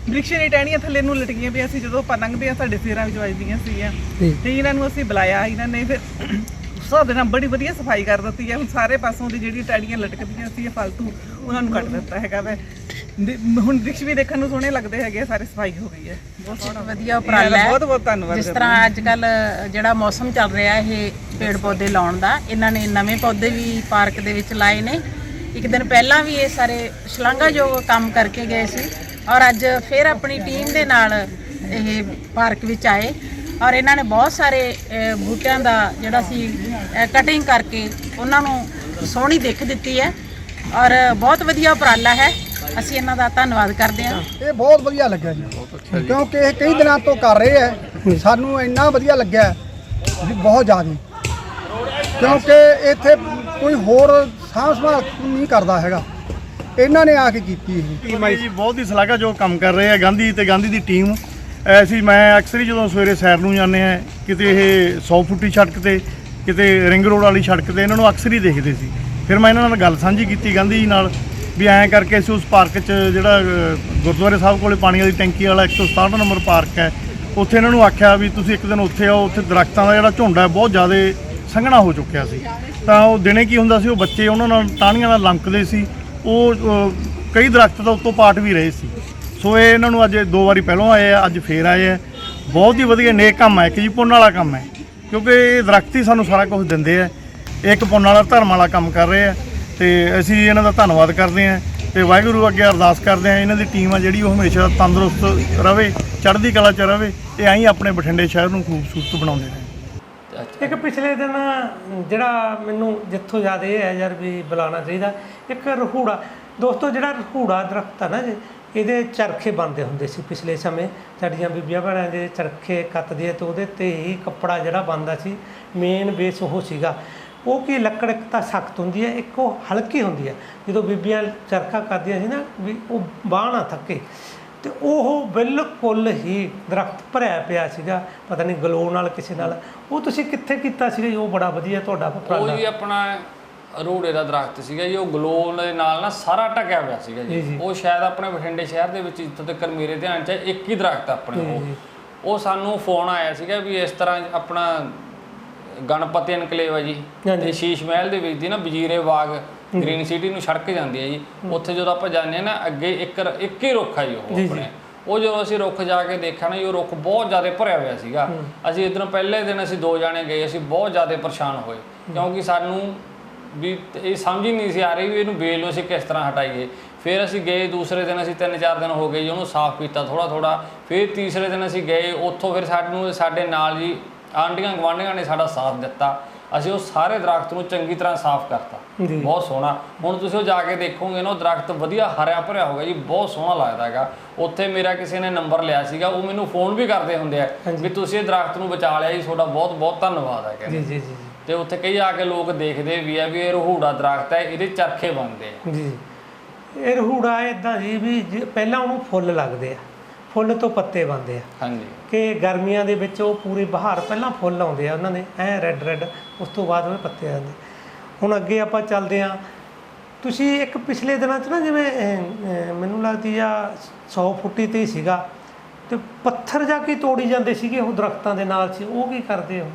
S3: ਬ੍ਰਿਕਸ਼ ਦੀ ਟਹਿਣੀਆਂ ਥੱਲੇ ਨੂੰ ਲਟਕੀਆਂ ਪਈਆਂ ਸੀ ਜਦੋਂ ਆਪਾਂ ਲੰਘਦੇ ਆ ਸਾਡੇ ਸਿਰਾਂ ਵਿੱਚ ਵੱਜਦੀਆਂ ਸੀਗੀਆਂ। ਤੇ ਇਹਨਾਂ ਨੂੰ ਅਸੀਂ ਬੁਲਾਇਆ ਇਹਨਾਂ ਨੇ ਫਿਰ ਸਾਡੇ ਨਾਲ ਬੜੀ ਵਧੀਆ ਸਫ਼ਾਈ ਕਰ ਦਿੱਤੀ ਹੈ। ਹੁਣ ਸਾਰੇ ਪਾਸੋਂ ਦੀ ਜਿਹੜੀ ਟਹਿਣੀਆਂ ਲਟਕਦੀਆਂ ਸੀ ਫालतू ਉਹਨਾਂ ਨੂੰ ਕੱਟ ਦਿੱਤਾ ਹੈਗਾ ਵੈ। ਹੁਣ ਬ੍ਰਿਕਸ਼ ਵੀ ਦੇਖਣ ਨੂੰ ਸੋਹਣੇ ਲੱਗਦੇ ਹੈਗੇ ਸਾਰੇ ਸਫ਼ਾਈ ਹੋ ਗਈ ਹੈ। ਬਹੁਤ
S4: ਵਧੀਆ ਉਪਰਾਲਾ ਹੈ।
S3: ਬਹੁਤ ਬਹੁਤ ਧੰਨਵਾਦ
S4: ਜਿਸ ਤਰ੍ਹਾਂ ਅੱਜ ਕੱਲ ਜਿਹੜਾ ਮੌਸਮ ਚੱਲ ਰਿਹਾ ਇਹ ਪੇੜ ਪੌਦੇ ਲਾਉਣ ਦਾ ਇਹਨਾਂ ਨੇ ਨਵੇਂ ਪੌਦੇ ਵੀ ਪਾਰਕ ਦੇ ਵਿੱਚ ਲਾਏ ਨੇ। ਇੱਕ ਦਿਨ ਪਹਿਲਾਂ ਵੀ ਇਹ ਸਾਰੇ ਸ਼ਲਾਘਾਯੋਗ ਕੰਮ ਕਰਕੇ ਗਏ ਸੀ। ਔਰ ਅੱਜ ਫਿਰ ਆਪਣੀ ਟੀਮ ਦੇ ਨਾਲ ਇਹ ਪਾਰਕ ਵਿੱਚ ਆਏ। ਔਰ ਇਹਨਾਂ ਨੇ ਬਹੁਤ ਸਾਰੇ ਬੂਟਿਆਂ ਦਾ ਜਿਹੜਾ ਸੀ ਕਟਿੰਗ ਕਰਕੇ ਉਹਨਾਂ ਨੂੰ ਸੋਹਣੀ ਦਿੱਖ ਦਿੱਤੀ ਹੈ। ਔਰ ਬਹੁਤ ਵਧੀਆ ਉਪਰਾਲਾ ਹੈ। ਅਸੀਂ ਇਹਨਾਂ ਦਾ ਧੰਨਵਾਦ ਕਰਦੇ ਹਾਂ।
S5: ਇਹ ਬਹੁਤ ਵਧੀਆ ਲੱਗਿਆ ਜੀ। ਕਿਉਂਕਿ ਇਹ ਕਈ ਦਿਨਾਂ ਤੋਂ ਕਰ ਰਹੇ ਹੈ। ਸਾਨੂੰ ਇੰਨਾ ਵਧੀਆ ਲੱਗਿਆ। ਵੀ ਬਹੁਤ ਜ਼ਿਆਦਾ। ਕਿਉਂਕਿ ਇੱਥੇ ਕੋਈ ਹੋਰ ਸਾਂਭ ਸੰਭਾਲ ਨਹੀਂ ਕਰਦਾ ਹੈਗਾ। ਇਹਨਾਂ ਨੇ ਆ ਕੇ ਕੀਤੀ ਇਹ।
S6: ਟੀਮ ਆਈ। ਜੀ ਬਹੁਤ ਹੀ ਸ਼ਲਾਘਾਯੋਗ ਕੰਮ ਕਰ ਰਹੇ ਆ ਗਾਂਧੀ ਤੇ ਗਾਂਧੀ ਦੀ ਟੀਮ। ਐਸੀ ਮੈਂ ਅਕਸਰ ਹੀ ਜਦੋਂ ਸਵੇਰੇ ਸੈਰ ਨੂੰ ਜਾਂਦੇ ਆ ਕਿਤੇ ਇਹ 100 ਫੁੱਟੀ ਸੜਕ ਤੇ ਕਿਤੇ ਰਿੰਗ ਰੋਡ ਵਾਲੀ ਸੜਕ ਤੇ ਇਹਨਾਂ ਨੂੰ ਅਕਸਰ ਹੀ ਦੇਖਦੇ ਸੀ। ਫਿਰ ਮੈਂ ਇਹਨਾਂ ਨਾਲ ਗੱਲ ਸਾਂਝੀ ਕੀਤੀ ਗਾਂਧੀ ਜੀ ਨਾਲ ਵੀ ਐਂ ਕਰਕੇ ਅਸੀਂ ਉਸ ਪਾਰਕ 'ਚ ਜਿਹੜਾ ਗੁਰਦੁਆਰੇ ਸਾਹਿਬ ਕੋਲੇ ਪਾਣੀ ਵਾਲੀ ਟੈਂਕੀ ਵਾਲਾ 167 ਨੰਬਰ ਪਾਰਕ ਹੈ ਉੱਥੇ ਇਹਨਾਂ ਨੂੰ ਆਖਿਆ ਵੀ ਤੁਸੀਂ ਇੱਕ ਦਿਨ ਉੱਥੇ ਆਓ ਉੱਥੇ ਦਰਖਤਾਂ ਦਾ ਜਿਹੜਾ ਝੁੰਡ ਹੈ ਬਹੁਤ ਜ਼ਿਆਦਾ ਸੰਘਣਾ ਹੋ ਚੁੱਕਿਆ ਸੀ। ਤਾਂ ਉਹ ਦਿਨੇ ਕੀ ਹੁੰਦਾ ਸੀ ਉਹ ਬੱਚੇ ਉਹਨਾਂ ਨਾਲ ਟਾਹਣੀਆਂ ਨਾਲ ਲੰਕਦੇ ਸੀ ਉਹ ਅ, ਕਈ ਦਰਖਤ ਤਾਂ ਉੱਤੋਂ ਪਾਟ ਵੀ ਰਹੇ ਸੀ। ਸੋ ਇਹ ਇਹਨਾਂ ਨੂੰ ਅੱਜ ਦੋ ਵਾਰੀ ਪਹਿਲਾਂ ਆਏ ਆ ਅੱਜ ਫੇਰ ਆਏ ਆ। ਬਹੁਤ ਹੀ ਵਧੀਆ ਨੇਕ ਕੰਮ ਹੈ ਇੱਕ ਜੀ ਪੁੰਨ ਵਾਲਾ ਕੰਮ ਹੈ ਕਿਉਂਕਿ ਇਹ ਦਰਖਤ ਹੀ ਸਾਨੂੰ ਸਾਰਾ ਕੁਝ ਦਿੰਦੇ ਆ। ਇੱਕ ਪੁੰਨ ਵਾਲਾ ਧਰਮ ਵਾਲਾ ਕੰਮ ਕਰ ਰਹੇ ਆ। ਤੇ ਅਸੀਂ ਇਹਨਾਂ ਦਾ ਧੰਨਵਾਦ ਕਰਦੇ ਆ ਤੇ ਵਾਹਿਗੁਰੂ ਅੱਗੇ ਅਰਦਾਸ ਕਰਦੇ ਆ ਇਹਨਾਂ ਦੀ ਟੀਮ ਆ ਜਿਹੜੀ ਉਹ ਹਮੇਸ਼ਾ ਤੰਦਰੁਸਤ ਰਵੇ ਚੜ੍ਹਦੀ ਕਲਾ ਚ ਰਵੇ ਤੇ ਐਂ ਹੀ ਆਪਣੇ ਬਠਿੰਡੇ ਸ਼ਹਿਰ ਨੂੰ ਖੂਬਸੂਰਤ ਬਣਾਉਂਦੇ ਰਹੇ
S1: ਇੱਕ ਪਿਛਲੇ ਦਿਨ ਜਿਹੜਾ ਮੈਨੂੰ ਜਿੱਥੋਂ ਯਾਦ ਇਹ ਹੈ ਯਾਰ ਵੀ ਬੁਲਾਉਣਾ ਚਾਹੀਦਾ, ਇੱਕ ਰਹੂੜਾ ਦੋਸਤੋ ਜਿਹੜਾ ਰਹੂੜਾ ਦਰਖਤ ਆ ਨਾ ਜੀ, ਇਹਦੇ ਚਰਖੇ ਬਣਦੇ ਹੁੰਦੇ ਸੀ ਪਿਛਲੇ ਸਮੇਂ, ਸਾਡੀਆਂ ਬੀਬੀਆਂ ਭੈਣਾਂ ਦੇ ਚਰਖੇ ਕੱਤਦੇ ਤੇ ਉਹਦੇ ਤੇ ਹੀ ਕੱਪੜਾ ਜਿਹੜਾ ਬਣਦਾ ਸੀ ਮੇਨ ਬੇਸ ਉਹ ਸੀਗਾ। ਉਹ ਕੀ ਲੱਕੜ ਇੱਕ ਤਾਂ ਸਖਤ ਹੁੰਦੀ ਹੈ, ਇੱਕ ਉਹ ਹਲਕੀ ਹੁੰਦੀ ਹੈ। ਜਦੋਂ ਬੀਬੀਆਂ ਚਰਖਾ ਕਰਦੀਆਂ ਸੀ ਨਾ, ਵੀ ਉਹ ਬਾਹ ਨਾ ਥੱਕੇ। ਤੇ ਉਹ ਬਿਲਕੁਲ ਹੀ ਦਰਖਤ ਭਰਿਆ ਪਿਆ ਸੀਗਾ ਪਤਾ ਨਹੀਂ ਗਲੋ ਨਾਲ ਕਿਸੇ ਨਾਲ ਉਹ ਤੁਸੀਂ ਕਿੱਥੇ ਕੀਤਾ ਸੀਗਾ ਜੀ ਉਹ ਬੜਾ ਵਧੀਆ ਤੁਹਾਡਾ
S2: ਉਹ ਜੀ ਆਪਣਾ ਰੂੜੇ ਦਾ ਦਰਖਤ ਸੀਗਾ ਜੀ ਉਹ ਗਲੋ ਦੇ ਨਾਲ ਨਾ ਸਾਰਾ ਢਕਿਆ ਹੋਇਆ ਸੀਗਾ
S1: ਜੀ, ਜੀ।
S2: ਜੀ ਉਹ ਸ਼ਾਇਦ ਆਪਣੇ ਬਠਿੰਡੇ ਸ਼ਹਿਰ ਦੇ ਵਿੱਚ ਜਿੱਥੋਂ ਤੱਕ ਮੇਰੇ ਧਿਆਨ 'ਚ ਹੈ, ਇੱਕ ਹੀ ਦਰਖਤ ਆਪਣੇ
S1: ਜੀ,
S2: ਉਹ। ਉਹ ਸਾਨੂੰ ਫੋਨ ਆਇਆ ਸੀਗਾ ਵੀ ਇਸ ਤਰ੍ਹਾਂ ਆਪਣਾ ਗਣਪਤੀ ਇਨਕਲੇਵ ਹੈ ਜੀ
S1: ਹਾਂਜੀ।
S2: ਤੇ ਸ਼ੀਸ਼ ਮਹਿਲ ਦੇ ਵਿੱਚ ਦੀ ਨਾ ਵਜ਼ੀਰੇ ਬਾਗ ਗ੍ਰੀਨ ਸਿਟੀ ਨੂੰ ਸੜਕ ਜਾਂਦੀ ਹੈ ਜੀ। ਉੱਥੇ ਜਦੋਂ ਆਪਾਂ ਜਾਂਦੇ ਹਾਂ ਨਾ ਅੱਗੇ ਇੱਕ ਇੱਕ ਹੀ ਰੁੱਖ ਹੈ ਜੀ ਉਹ। ਆਪਣੇ। ਉਹ ਜਦੋਂ ਅਸੀਂ ਰੁੱਖ ਜਾ ਕੇ ਦੇਖਿਆ ਨਾ ਉਹ ਰੁੱਖ ਬਹੁਤ ਜ਼ਿਆਦਾ ਭਰਿਆ ਹੋਇਆ ਸੀਗਾ। ਅਸੀਂ ਇਧਰੋਂ ਪਹਿਲੇ ਦਿਨ ਅਸੀਂ ਦੋ ਜਾਣੇ ਗਏ ਅਸੀਂ ਬਹੁਤ ਜ਼ਿਆਦਾ ਪਰੇਸ਼ਾਨ ਹੋਏ। ਕਿਉਂਕਿ ਸਾਨੂੰ ਵੀ ਇਹ ਸਮਝ ਹੀ ਨਹੀਂ ਸੀ ਆ ਰਹੀ ਵੀ ਇਹਨੂੰ ਬੇਲ ਨੂੰ ਅਸੀਂ ਕਿਸ ਤਰ੍ਹਾਂ ਹਟਾਈਏ। ਫਿਰ ਅਸੀਂ ਗਏ ਦੂਸਰੇ ਦਿਨ ਅਸੀਂ ਤਿੰਨ ਚਾਰ ਦਿਨ ਹੋ ਗਏ ਜੀ ਉਹਨੂੰ ਸਾਫ਼ ਕੀਤਾ ਥੋੜਾ ਥੋੜਾ ਫਿਰ ਤੀਸਰੇ ਦਿਨ ਅਸੀਂ ਗਏ ਉੱਥੋਂ ਫਿਰ ਸਾਨੂੰ ਸਾਡੇ ਨਾਲ ਜੀ ਆਂਢੀਆਂ ਗਵਾਂਢੀਆਂ ਨੇ ਸਾਡਾ ਸਾਥ ਦਿੱਤਾ। ਅਸੀਂ ਉਹ ਸਾਰੇ ਦਰਖਤ ਨੂੰ ਚੰਗੀ ਤਰ੍ਹਾਂ ਸਾਫ਼ ਕਰਤਾ। ਬਹੁਤ ਸੋਹਣਾ। ਹੁਣ ਤੁਸੀਂ ਉਹ ਜਾ ਕੇ ਦੇਖੋਗੇ ਨਾ ਉਹ ਦਰਖਤ ਵਧੀਆ ਹਰਿਆ ਭਰਿਆ ਹੋ ਗਿਆ ਜੀ ਬਹੁਤ ਸੋਹਣਾ ਲੱਗਦਾ ਹੈਗਾ। ਉੱਥੇ ਮੇਰਾ ਕਿਸੇ ਨੇ ਨੰਬਰ ਲਿਆ ਸੀਗਾ ਉਹ ਮੈਨੂੰ ਫੋਨ ਵੀ ਕਰਦੇ ਹੁੰਦੇ ਆ ਵੀ ਤੁਸੀਂ ਇਹ ਦਰਖਤ ਨੂੰ ਬਚਾ ਲਿਆ ਜੀ ਤੁਹਾਡਾ ਬਹੁਤ ਬਹੁਤ ਧੰਨਵਾਦ ਹੈ ਕਹਿੰਦੇ
S1: ਜੀ ਜੀ ਜੀ।
S2: ਤੇ ਉੱਥੇ ਕਈ ਆ ਕੇ ਲੋਕ ਦੇਖਦੇ ਵੀ ਆ ਵੀ ਇਹ ਰਹੂੜਾ ਦਰਖਤ ਹੈ ਇਹਦੇ ਚਰਖੇ ਬਣਦੇ ਆ।
S1: ਜੀ। ਇਹ ਰਹੂੜਾ ਇਦਾਂ ਜੀ ਵੀ ਪਹਿਲਾਂ ਉਹਨੂੰ ਫੁੱਲ ਲੱਗਦੇ ਆ। ਫੁੱਲ ਤੋਂ ਪੱਤੇ ਬਣਦੇ ਆ।
S2: ਹਾਂਜੀ।
S1: ਕਿ ਗਰਮੀਆਂ ਦੇ ਵਿੱਚ ਉਹ ਪੂਰੇ ਬਹਾਰ ਪਹਿਲਾਂ ਫੁੱਲ ਆਉਂਦੇ ਆ ਉਹਨਾਂ ਦੇ ਐ ਰੈੱਡ ਰੈੱਡ ਉਸ ਤੋਂ ਬਾਅਦ ਉਹ ਪੱਤੇ ਆਉਂਦੇ ਹੁਣ ਅੱਗੇ ਆਪਾਂ ਚੱਲਦੇ ਆ ਤੁਸੀਂ ਇੱਕ ਪਿਛਲੇ ਦਿਨਾਂ 'ਚ ਨਾ ਜਿਵੇਂ ਮੈਨੂੰ ਲੱਗਦੀ ਆ 100 ਫੁੱਟੀ ਤੇ ਸੀਗਾ। ਤੇ ਪੱਥਰ ਜਾ ਕੇ ਤੋੜੀ ਜਾਂਦੇ ਸੀਗੇ ਉਹ ਦਰਖਤਾਂ ਦੇ ਨਾਲ ਸੀ ਉਹ ਕੀ ਕਰਦੇ ਹੋ?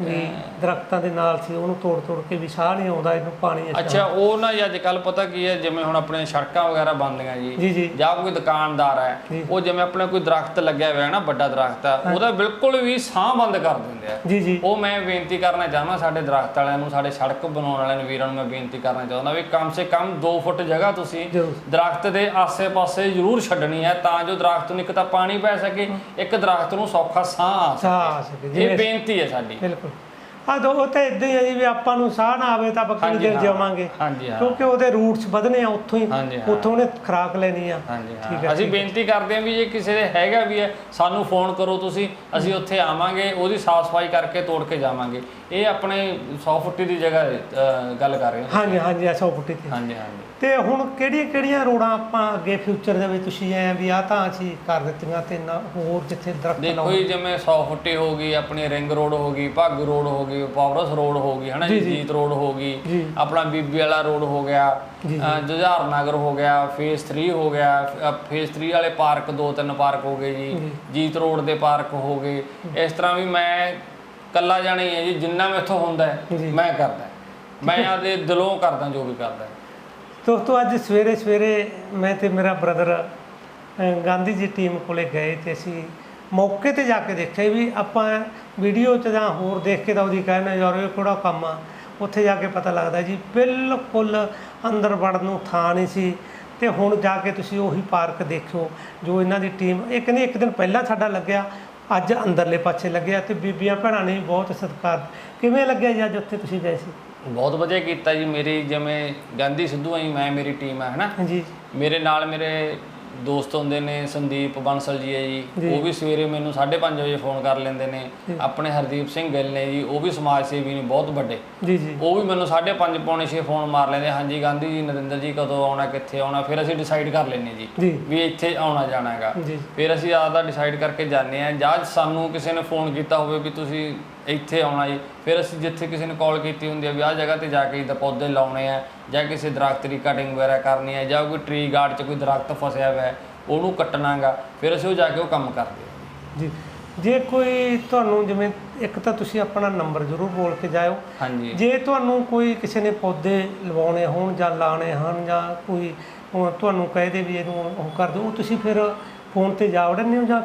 S1: ਵੀ ਦਰਖਤਾਂ ਦੇ ਨਾਲ ਸੀ ਉਹਨੂੰ ਤੋੜ ਤੋੜ ਕੇ ਵੀ ਸਾਹ ਨਹੀਂ ਆਉਂਦਾ ਇਹਨੂੰ ਪਾਣੀ
S2: ਅੱਛਾ ਉਹ ਨਾ ਅੱਜ ਕੱਲ ਪਤਾ ਕੀ ਹੈ ਜਿਵੇਂ ਹੁਣ ਆਪਣੇ ਸੜਕਾਂ ਵਗੈਰਾ ਬਣਦੀਆਂ
S1: ਜੀ,
S2: ਜੀ ਕੋਈ ਦੁਕਾਨਦਾਰ ਹੈ। ਉਹ ਜਿਵੇਂ ਆਪਣੇ ਕੋਈ ਦਰਖਤ ਲੱਗਿਆ ਹੋਇਆ ਹੈ ਨਾ ਵੱਡਾ ਦਰਖਤ ਹੈ ਉਹਦਾ ਬਿਲਕੁਲ ਵੀ ਸਾਹ ਬੰਦ ਕਰ ਦਿੰਦੇ ਆ।
S1: ਜੀ ਜੀ।
S2: ਉਹ ਮੈਂ ਬੇਨਤੀ ਕਰਨਾ ਚਾਹੁੰਦਾ ਸਾਡੇ ਦਰਖਤ ਵਾਲਿਆਂ ਨੂੰ ਸਾਡੇ ਸੜਕ ਬਣਾਉਣ ਵਾਲਿਆਂ ਨੂੰ ਵੀਰਾਂ ਨੂੰ ਮੈਂ ਬੇਨਤੀ ਕਰਨਾ ਚਾਹੁੰਦਾ ਵੀ ਕਮ ਸੇ ਕਮ 2 ਫੁੱਟ ਜਗ੍ਹਾ ਤੁਸੀਂ। ਦਰਖਤ ਦੇ ਆਸੇ-ਪਾਸੇ ਜ਼ਰੂਰ ਛੱਡਣੀ ਹੈ ਤਾਂ ਜੋ ਦਰਖਤ ਨੂੰ ਇੱਕ ਤਾਂ ਪਾਣੀ ਪੈ ਸਕੇ ਇੱਕ ਦਰਖਤ ਨੂੰ ਸੌਖਾ ਸਾਹ ਆ
S1: ਆ ਸਕੇ,
S2: ਇਹ ਬੇਨਤੀ ਹੈ ਸਾਡੀ।
S1: ਆ ਦੋ ਉਹ ਤਾਂ ਇਦਾਂ ਹੀ ਆ ਜੀ ਵੀ ਆਪਾਂ ਨੂੰ ਸਾਹ ਨਾ ਆਵੇ ਤਾਂ ਦੇਰ
S2: ਹਾਂ।
S1: ਜਾਵਾਂਗੇ
S2: ਹਾਂਜੀ, ਹਾਂ।
S1: ਕਿਉਂਕਿ ਉਹਦੇ ਰੂਟਸ ਵਧਨੇ ਆ ਉੱਥੋਂ ਹੀ। ਉੱਥੋਂ ਉਹਨੇ ਖਰਾਕ ਲੈਣੀ ਆ
S2: ਹਾਂਜੀ
S1: ਠੀਕ
S2: ਹਾਂ ਅਸੀਂ। ਬੇਨਤੀ ਕਰਦੇ ਹਾਂ ਵੀ ਜੇ ਕਿਸੇ ਦੇ ਹੈਗਾ ਵੀ ਹੈ ਸਾਨੂੰ ਫੋਨ ਕਰੋ ਤੁਸੀਂ ਅਸੀਂ ਉੱਥੇ ਆਵਾਂਗੇ ਉਹਦੀ ਸਾਫ਼ ਸਫ਼ਾਈ ਕਰਕੇ ਤੋੜ ਕੇ ਜਾਵਾਂਗੇ ਇਹ ਆਪਣੇ 100 ਫੁੱਟੀ ਦੀ ਜਗ੍ਹਾ ਗੱਲ ਕਰ ਰਹੇ ਹਾਂ।
S1: ਹਾਂਜੀ ਹਾਂਜੀ 100 ਫੁੱਟੀ ਤੇ
S2: ਹਾਂਜੀ ਹਾਂਜੀ।
S1: ਤੇ ਹੁਣ ਕਿਹੜੀਆਂ ਕਿਹੜੀਆਂ ਰੋਡਾਂ ਆਪਾਂ ਅੱਗੇ ਫਿਊਚਰ ਦੇ ਵਿੱਚ ਤੁਸੀਂ ਐ ਵੀ ਆ ਤਾਂ ਅਸੀਂ ਕਰ ਦਿੱਤੀਆਂ ਤੇ ਨਾ ਹੋਰ ਜਿੱਥੇ ਦਰਖਤ
S2: ਦੇਖੋ
S1: ਲਾਉਣ।
S2: ਜੀ ਜਿਵੇਂ 100 ਫੁੱਟੀ ਹੋ ਗਈ ਆਪਣੀ ਰਿੰਗ ਰੋਡ ਹੋ ਗਈ ਭੱਗ ਰੋਡ ਹੋ ਗਈ ਪਾਵਰਸ ਰੋਡ ਹੋ ਗਈ ਹਨਾ
S1: ਜੀ।
S2: ਜੀਤ ਰੋਡ ਹੋ ਗਈ
S1: ਜੀ।
S2: ਆਪਣਾ ਬੀਬੀ ਵਾਲਾ ਰੋਡ ਹੋ ਗਿਆ
S1: ਜੀ,
S2: ਜੁਝਾਰ ਨਗਰ ਹੋ ਗਿਆ ਫੇਸ 3 ਹੋ ਗਿਆ ਫੇਸ 3 ਵਾਲੇ ਪਾਰਕ ਦੋ ਤਿੰਨ ਪਾਰਕ ਹੋ ਗਏ ਜੀ ਜੀਤ ਰੋਡ ਦੇ ਪਾਰਕ ਹੋ ਗਏ। ਇਸ ਤਰ੍ਹਾਂ ਵੀ ਮੈਂ ਕੱਲਾ ਜਾਣੀ ਹੈ ਜੀ ਜਿੰਨਾ ਮੈਥੋਂ ਹੁੰਦਾ ਹੈ। ਮੈਂ ਕਰਦਾ ਮੈਂ ਆਦੇ ਦਿਲੋਂ ਕਰਦਾ ਜੋ ਵੀ ਕਰਦਾ
S1: ਦੋਸਤੋ ਅੱਜ ਸਵੇਰੇ ਸਵੇਰੇ ਮੈਂ ਤੇ ਮੇਰਾ ਬ੍ਰਦਰ ਗਾਂਧੀ ਜੀ ਟੀਮ ਕੋਲੇ ਗਏ ਤੇ ਅਸੀਂ ਮੌਕੇ ਤੇ ਜਾ ਕੇ ਦੇਖਿਆ ਵੀ ਆਪਾਂ ਵੀਡੀਓ 'ਚ ਜਾਂ ਹੋਰ ਦੇਖ ਕੇ ਤਾਂ ਉਹਦੀ ਕਹਿੰਦੇ ਯਾਰ ਇਹ ਕਿਹੜਾ ਕੰਮ ਆ। ਉੱਥੇ ਜਾ ਕੇ ਪਤਾ ਲੱਗਦਾ ਜੀ ਬਿਲਕੁਲ ਅੰਦਰ ਵੜਨ ਨੂੰ ਥਾਂ ਨਹੀਂ ਸੀ। ਤੇ ਹੁਣ ਜਾ ਕੇ ਤੁਸੀਂ ਉਹੀ ਪਾਰਕ ਦੇਖਿਓ ਜੋ ਇਹਨਾਂ ਦੀ ਟੀਮ ਇਹ ਕਹਿੰਦੇ ਇੱਕ ਦਿਨ ਪਹਿਲਾਂ ਸਾਡਾ ਲੱਗਿਆ। ਅੱਜ ਅੰਦਰਲੇ ਪਾਸੇ ਲੱਗਿਆ ਤੇ ਬੀਬੀਆਂ ਭੈਣਾਂ ਨੇ ਬਹੁਤ ਸਤਿਕਾਰ ਕਿਵੇਂ ਲੱਗਿਆ ਜੀ ਅੱਜ ਉੱਥੇ ਤੁਸੀਂ ਗਏ ਸੀ?
S2: ਬਹੁਤ ਵਧੀਆ ਕੀਤਾ ਜੀ। ਮੇਰੀ ਜਿਵੇਂ ਗਾਂਧੀ ਸਿੱਧੂ ਆਈ ਮੈਂ ਮੇਰੀ ਟੀਮ ਹੈ ਹਨਾ?
S1: ਹਾਂਜੀ।
S2: ਮੇਰੇ ਨਾਲ ਮੇਰੇ ਦੋਸਤ ਹੁੰਦੇ ਨੇ ਸੰਦੀਪ ਬੰਸਲ ਜੀ ਹੈ ਜੀ ਉਹ ਵੀ ਸਵੇਰੇ ਮੈਨੂੰ 5:30 ਵਜੇ ਫੋਨ ਕਰ ਲੈਂਦੇ ਨੇ। ਆਪਣੇ ਹਰਦੀਪ ਸਿੰਘ ਗਿੱਲ ਨੇ ਜੀ ਉਹ ਵੀ ਸਮਾਜ ਸੇਵੀ ਨੇ ਬਹੁਤ ਵੱਡੇ।
S1: ਜੀ ਜੀ।
S2: ਉਹ ਵੀ ਮੈਨੂੰ 5:30 ਪੌਣੇ 6 ਫੋਨ ਮਾਰ ਲੈਂਦੇ ਹਾਂਜੀ ਗਾਂਧੀ ਜੀ ਨਰਿੰਦਰ ਜੀ ਕਦੋਂ ਆਉਣਾ ਕਿੱਥੇ ਆਉਣਾ ਫਿਰ ਅਸੀਂ ਡਿਸਾਈਡ ਕਰ ਲੈਂਦੇ ਜੀ ਵੀ ਇੱਥੇ ਆਉਣਾ ਜਾਣਾ ਹੈਗਾ। ਫਿਰ ਅਸੀਂ ਆਪਦਾ ਡਿਸਾਈਡ ਕਰਕੇ ਜਾਂਦੇ ਆ ਜਾਂ ਸਾਨੂੰ ਕਿਸੇ ਨੇ ਫੋਨ ਕੀਤਾ ਹੋਵੇ ਵੀ ਤੁਸੀਂ ਇੱਥੇ ਆਉਣਾ ਜੀ। ਫਿਰ ਅਸੀਂ ਜਿੱਥੇ ਕਿਸੇ ਨੇ ਕਾਲ ਕੀਤੀ ਹੁੰਦੀ ਹੈ ਵੀ ਆਹ ਜਗ੍ਹਾ ਤੇ ਜਾ ਕੇ ਇਹਦਾ ਪੌਦੇ ਲਾਉਣੇ ਆ ਜਾਂ ਕਿਸੇ ਦਰਖਤ ਦੀ ਕਟਿੰਗ ਵਗੈਰਾ ਕਰਨੀ ਹੈ ਜਾਂ ਕੋਈ ਟਰੀ ਗਾਰਡ 'ਚ ਕੋਈ ਦਰਖਤ ਫਸਿਆ ਹੋਇਆ ਹੈ ਉਹਨੂੰ ਕੱਟਣਾਗਾ ਫਿਰ ਅਸੀਂ ਉਹ ਜਾ ਕੇ ਉਹ ਕੰਮ ਕਰਦੇ ਹਾਂ
S1: ਜੀ। ਜੇ ਕੋਈ ਤੁਹਾਨੂੰ ਜਿਵੇਂ ਇੱਕ ਤਾਂ ਤੁਸੀਂ ਆਪਣਾ ਨੰਬਰ ਜ਼ਰੂਰ ਬੋਲ ਕੇ ਜਾਇਓ।
S2: ਹਾਂਜੀ।
S1: ਜੇ ਤੁਹਾਨੂੰ ਕੋਈ ਕਿਸੇ ਨੇ ਪੌਦੇ ਲਵਾਉਣੇ ਹੋਣ ਜਾਂ ਲਾਣੇ ਹਨ ਜਾਂ ਕੋਈ ਤੁਹਾਨੂੰ ਕਹਿ ਦੇ ਵੀ ਇਹਨੂੰ ਉਹ ਕਰ ਦਿਓ ਉਹ ਤੁਸੀਂ ਫਿਰ ਫੋਨ ਤੇ ਜਾ ਵੜਨੇ ਹੋ ਜਾਂ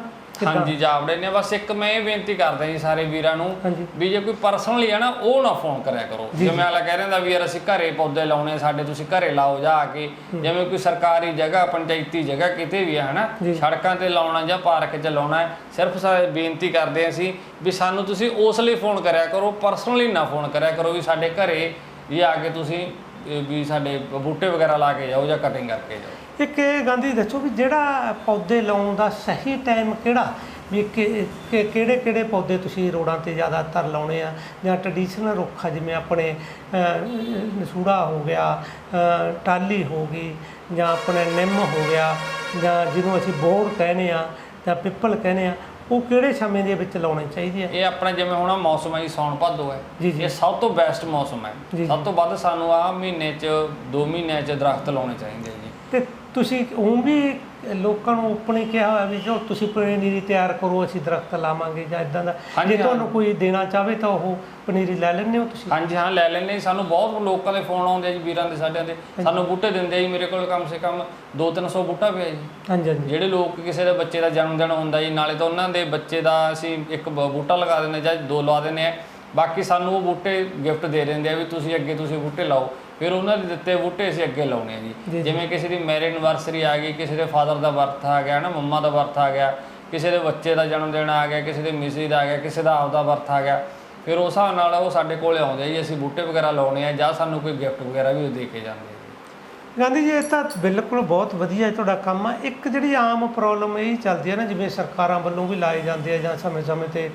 S2: ਹਾਂਜੀ ਜਾਵੜੇ ਨੇ ਬਸ ਇੱਕ ਮੈਂ ਇਹ ਬੇਨਤੀ ਕਰਦਾ ਜੀ ਸਾਰੇ ਵੀਰਾਂ ਨੂੰ। ਵੀ ਜੇ ਕੋਈ ਪਰਸਨਲੀ ਹੈ ਨਾ ਉਹ ਨਾ ਫੋਨ ਕਰਿਆ ਕਰੋ। ਜਿਵੇਂ ਆਲਾ ਕਹਿ ਰਿਹਾ ਵੀ ਯਾਰ ਅਸੀਂ ਘਰੇ ਪੌਦੇ ਲਾਉਣੇ ਸਾਡੇ ਤੁਸੀਂ ਘਰੇ ਲਾਓ ਜਾ ਆ ਕੇ ਜਿਵੇਂ ਕੋਈ ਸਰਕਾਰੀ ਜਗ੍ਹਾ ਪੰਚਾਇਤੀ ਜਗ੍ਹਾ ਕਿਤੇ ਵੀ ਹੈ ਹਨਾ? ਸੜਕਾਂ ਤੇ ਲਾਉਣਾ ਜਾਂ ਪਾਰਕ 'ਚ ਲਾਉਣਾ ਸਿਰਫ ਸਾਰੇ ਬੇਨਤੀ ਕਰਦੇ ਅਸੀਂ ਵੀ ਸਾਨੂੰ ਤੁਸੀਂ ਉਸ ਲਈ ਫੋਨ ਕਰਿਆ ਕਰੋ ਪਰਸਨਲੀ ਨਾ ਫੋਨ ਕਰਿਆ ਕਰੋ ਵੀ ਸਾਡੇ ਘਰੇ ਜੇ ਆ ਕੇ ਤੁਸੀਂ ਇਹ ਵੀ ਸਾਡੇ ਬੂਟੇ ਵਗੈਰਾ ਲਾ ਕੇ ਜਾਓ ਜਾਂ ਕਟਿੰਗ ਕਰਕੇ ਜਾਓ।
S1: ਇੱਕ ਇਹ ਗਾਂਧੀ ਦੱਸੋ ਵੀ ਜਿਹੜਾ ਪੌਦੇ ਲਾਉਣ ਦਾ ਸਹੀ ਟਾਈਮ ਕਿਹੜਾ? ਵੀ ਕਿ- ਕਿਹੜੇ ਕਿਹੜੇ ਪੌਦੇ ਤੁਸੀਂ ਰੋਡਾਂ ਤੇ ਜ਼ਿਆਦਾਤਰ ਲਾਉਣੇ ਆ? ਜਾਂ ਟ੍ਰੈਡੀਸ਼ਨਲ ਰੁੱਖ ਆ ਜਿਵੇਂ ਆਪਣੇ ਅਹ, ਨਸੂੜਾ ਹੋ ਗਿਆ ਅਹ, ਟਾਹਲੀ ਹੋ ਗਈ ਜਾਂ ਆਪਣੇ ਨਿੰਮ ਹੋ ਗਿਆ ਜਾਂ ਜਿਹਨੂੰ ਅਸੀਂ ਬੋੜ ਕਹਿੰਦੇ ਆ ਜਾਂ ਪਿੱਪਲ ਕਹਿੰਦੇ ਆ ਉਹ ਕਿਹੜੇ ਸਮੇਂ ਦੇ ਵਿੱਚ ਲਾਉਣੇ ਚਾਹੀਦੇ ਆ?
S2: ਇਹ ਆਪਣਾ ਜਿਵੇਂ ਹੁਣ ਮੌਸਮ ਹੈ ਜੀ ਸੌਣ ਭਾਦੋ ਹੈ।
S1: ਜੀ, ਜੀ।
S2: ਇਹ ਸਭ ਤੋਂ ਬੈਸਟ ਮੌਸਮ ਹੈ।
S1: ਜੀ,
S2: ਸਭ ਤੋਂ ਵੱਧ ਸਾਨੂੰ ਆ ਮਹੀਨੇ 'ਚ 2 ਮਹੀਨਿਆਂ 'ਚ ਦਰਖਤ ਲਾਉਣੇ ਚਾਹੀਦੇ ਜੀ।
S1: ਤੇ ਤੁਸੀਂ ਉਹ ਵੀ ਲੋਕਾਂ ਨੂੰ ਆਪਣੇ ਕਿਹਾ ਹੋਇਆ ਵੀ ਜੋ ਤੁਸੀਂ ਪਨੀਰੀ ਤਿਆਰ ਕਰੋ ਅਸੀਂ ਦਰਖਤ ਲਾਵਾਂਗੇ ਜਾਂ ਇਦਾਂ ਦਾ। ਜੇ। ਤੁਹਾਨੂੰ ਕੋਈ ਦੇਣਾ ਚਾਹਵੇ ਤਾਂ ਉਹ ਪਨੀਰੀ ਲੈ ਲੈਂਦੇ ਹੋ ਤੁਸੀਂ।
S2: ਹਾਂਜੀ ਹਾਂ ਲੈ ਲੈਣੇ। ਸਾਨੂੰ ਬਹੁਤ ਲੋਕਾਂ ਦੇ ਫੋਨ ਆਉਂਦੇ ਜੀ ਵੀਰਾਂ ਦੇ ਸਾਡਿਆਂ ਦੇ। ਸਾਨੂੰ ਬੂਟੇ ਦਿੰਦੇ ਆ ਜੀ ਮੇਰੇ ਕੋਲ ਕਮ ਸੇ ਕਮ 2-300 ਬੂਟਾ ਪਿਆ ਜੀ।
S1: ਹਾਂਜੀ ਹਾਂਜੀ।
S2: ਜਿਹੜੇ ਲੋਕ ਕਿਸੇ ਦੇ ਬੱਚੇ ਦਾ ਜਨਮ ਦਿਨ ਹੁੰਦਾ ਜੀ ਨਾਲੇ ਤਾਂ ਉਹਨਾਂ ਦੇ ਬੱਚੇ ਦਾ ਅਸੀਂ ਇੱਕ ਬੂਟਾ ਲਗਾ ਦਿੰਦੇ ਜਾਂ ਦੋ ਲਵਾ ਦਿੰਦੇ ਆ ਬਾਕੀ ਸਾਨੂੰ ਉਹ ਬੂਟੇ ਗਿਫਟ ਦੇ ਦਿੰਦੇ ਆ ਵੀ ਤੁਸੀਂ ਅੱਗੇ ਤੁਸੀਂ ਬੂਟੇ ਲਾਓ। ਫਿਰ ਉਹਨਾਂ ਦੇ ਦਿੱਤੇ ਬੂਟੇ ਅਸੀਂ ਅੱਗੇ ਲਾਉਣੇ ਆ
S1: ਜੀ।
S2: ਜਿਵੇਂ ਕਿਸੇ ਦੀ ਮੈਰਿਜ ਐਨਵਰਸਰੀ ਆ ਗਈ ਕਿਸੇ ਦੇ ਫਾਦਰ ਦਾ ਬਰਥ ਆ ਗਿਆ ਨਾ ਮੰਮਾ ਦਾ ਬਰਥ ਆ ਗਿਆ ਕਿਸੇ ਦੇ ਬੱਚੇ ਦਾ ਜਨਮ ਦਿਨ ਆ ਗਿਆ ਕਿਸੇ ਦੇ ਮਿਸਿਸ ਦਾ ਆ ਗਿਆ ਕਿਸੇ ਦਾ ਆਪਦਾ ਬਰਥ ਆ ਗਿਆ। ਫਿਰ ਉਸ ਹਿਸਾਬ ਨਾਲ ਉਹ ਸਾਡੇ ਕੋਲੇ ਆਉਂਦੇ ਆ ਜੀ ਅਸੀਂ ਬੂਟੇ ਵਗੈਰਾ ਲਾਉਣੇ ਆ ਜਾਂ ਸਾਨੂੰ ਕੋਈ ਗਿਫਟ ਵਗੈਰਾ ਵੀ ਉਹ ਦੇ ਕੇ ਜਾਂਦੇ
S1: ਗਾਂਧੀ ਜੀ ਇਹ ਤਾਂ ਬਿਲਕੁਲ ਬਹੁਤ ਵਧੀਆ ਹੈ ਤੁਹਾਡਾ ਕੰਮ ਆ। ਇੱਕ ਜਿਹੜੀ ਆਮ ਪ੍ਰੋਬਲਮ ਇਹ ਚੱਲਦੀ ਹੈ ਨਾ ਜਿਵੇਂ ਸਰਕਾਰਾਂ ਵੱਲੋਂ ਵੀ ਲਾਏ ਜਾਂਦੇ ਆ ਜਾਂ ਸਮੇਂ-ਸਮੇਂ ਤੇ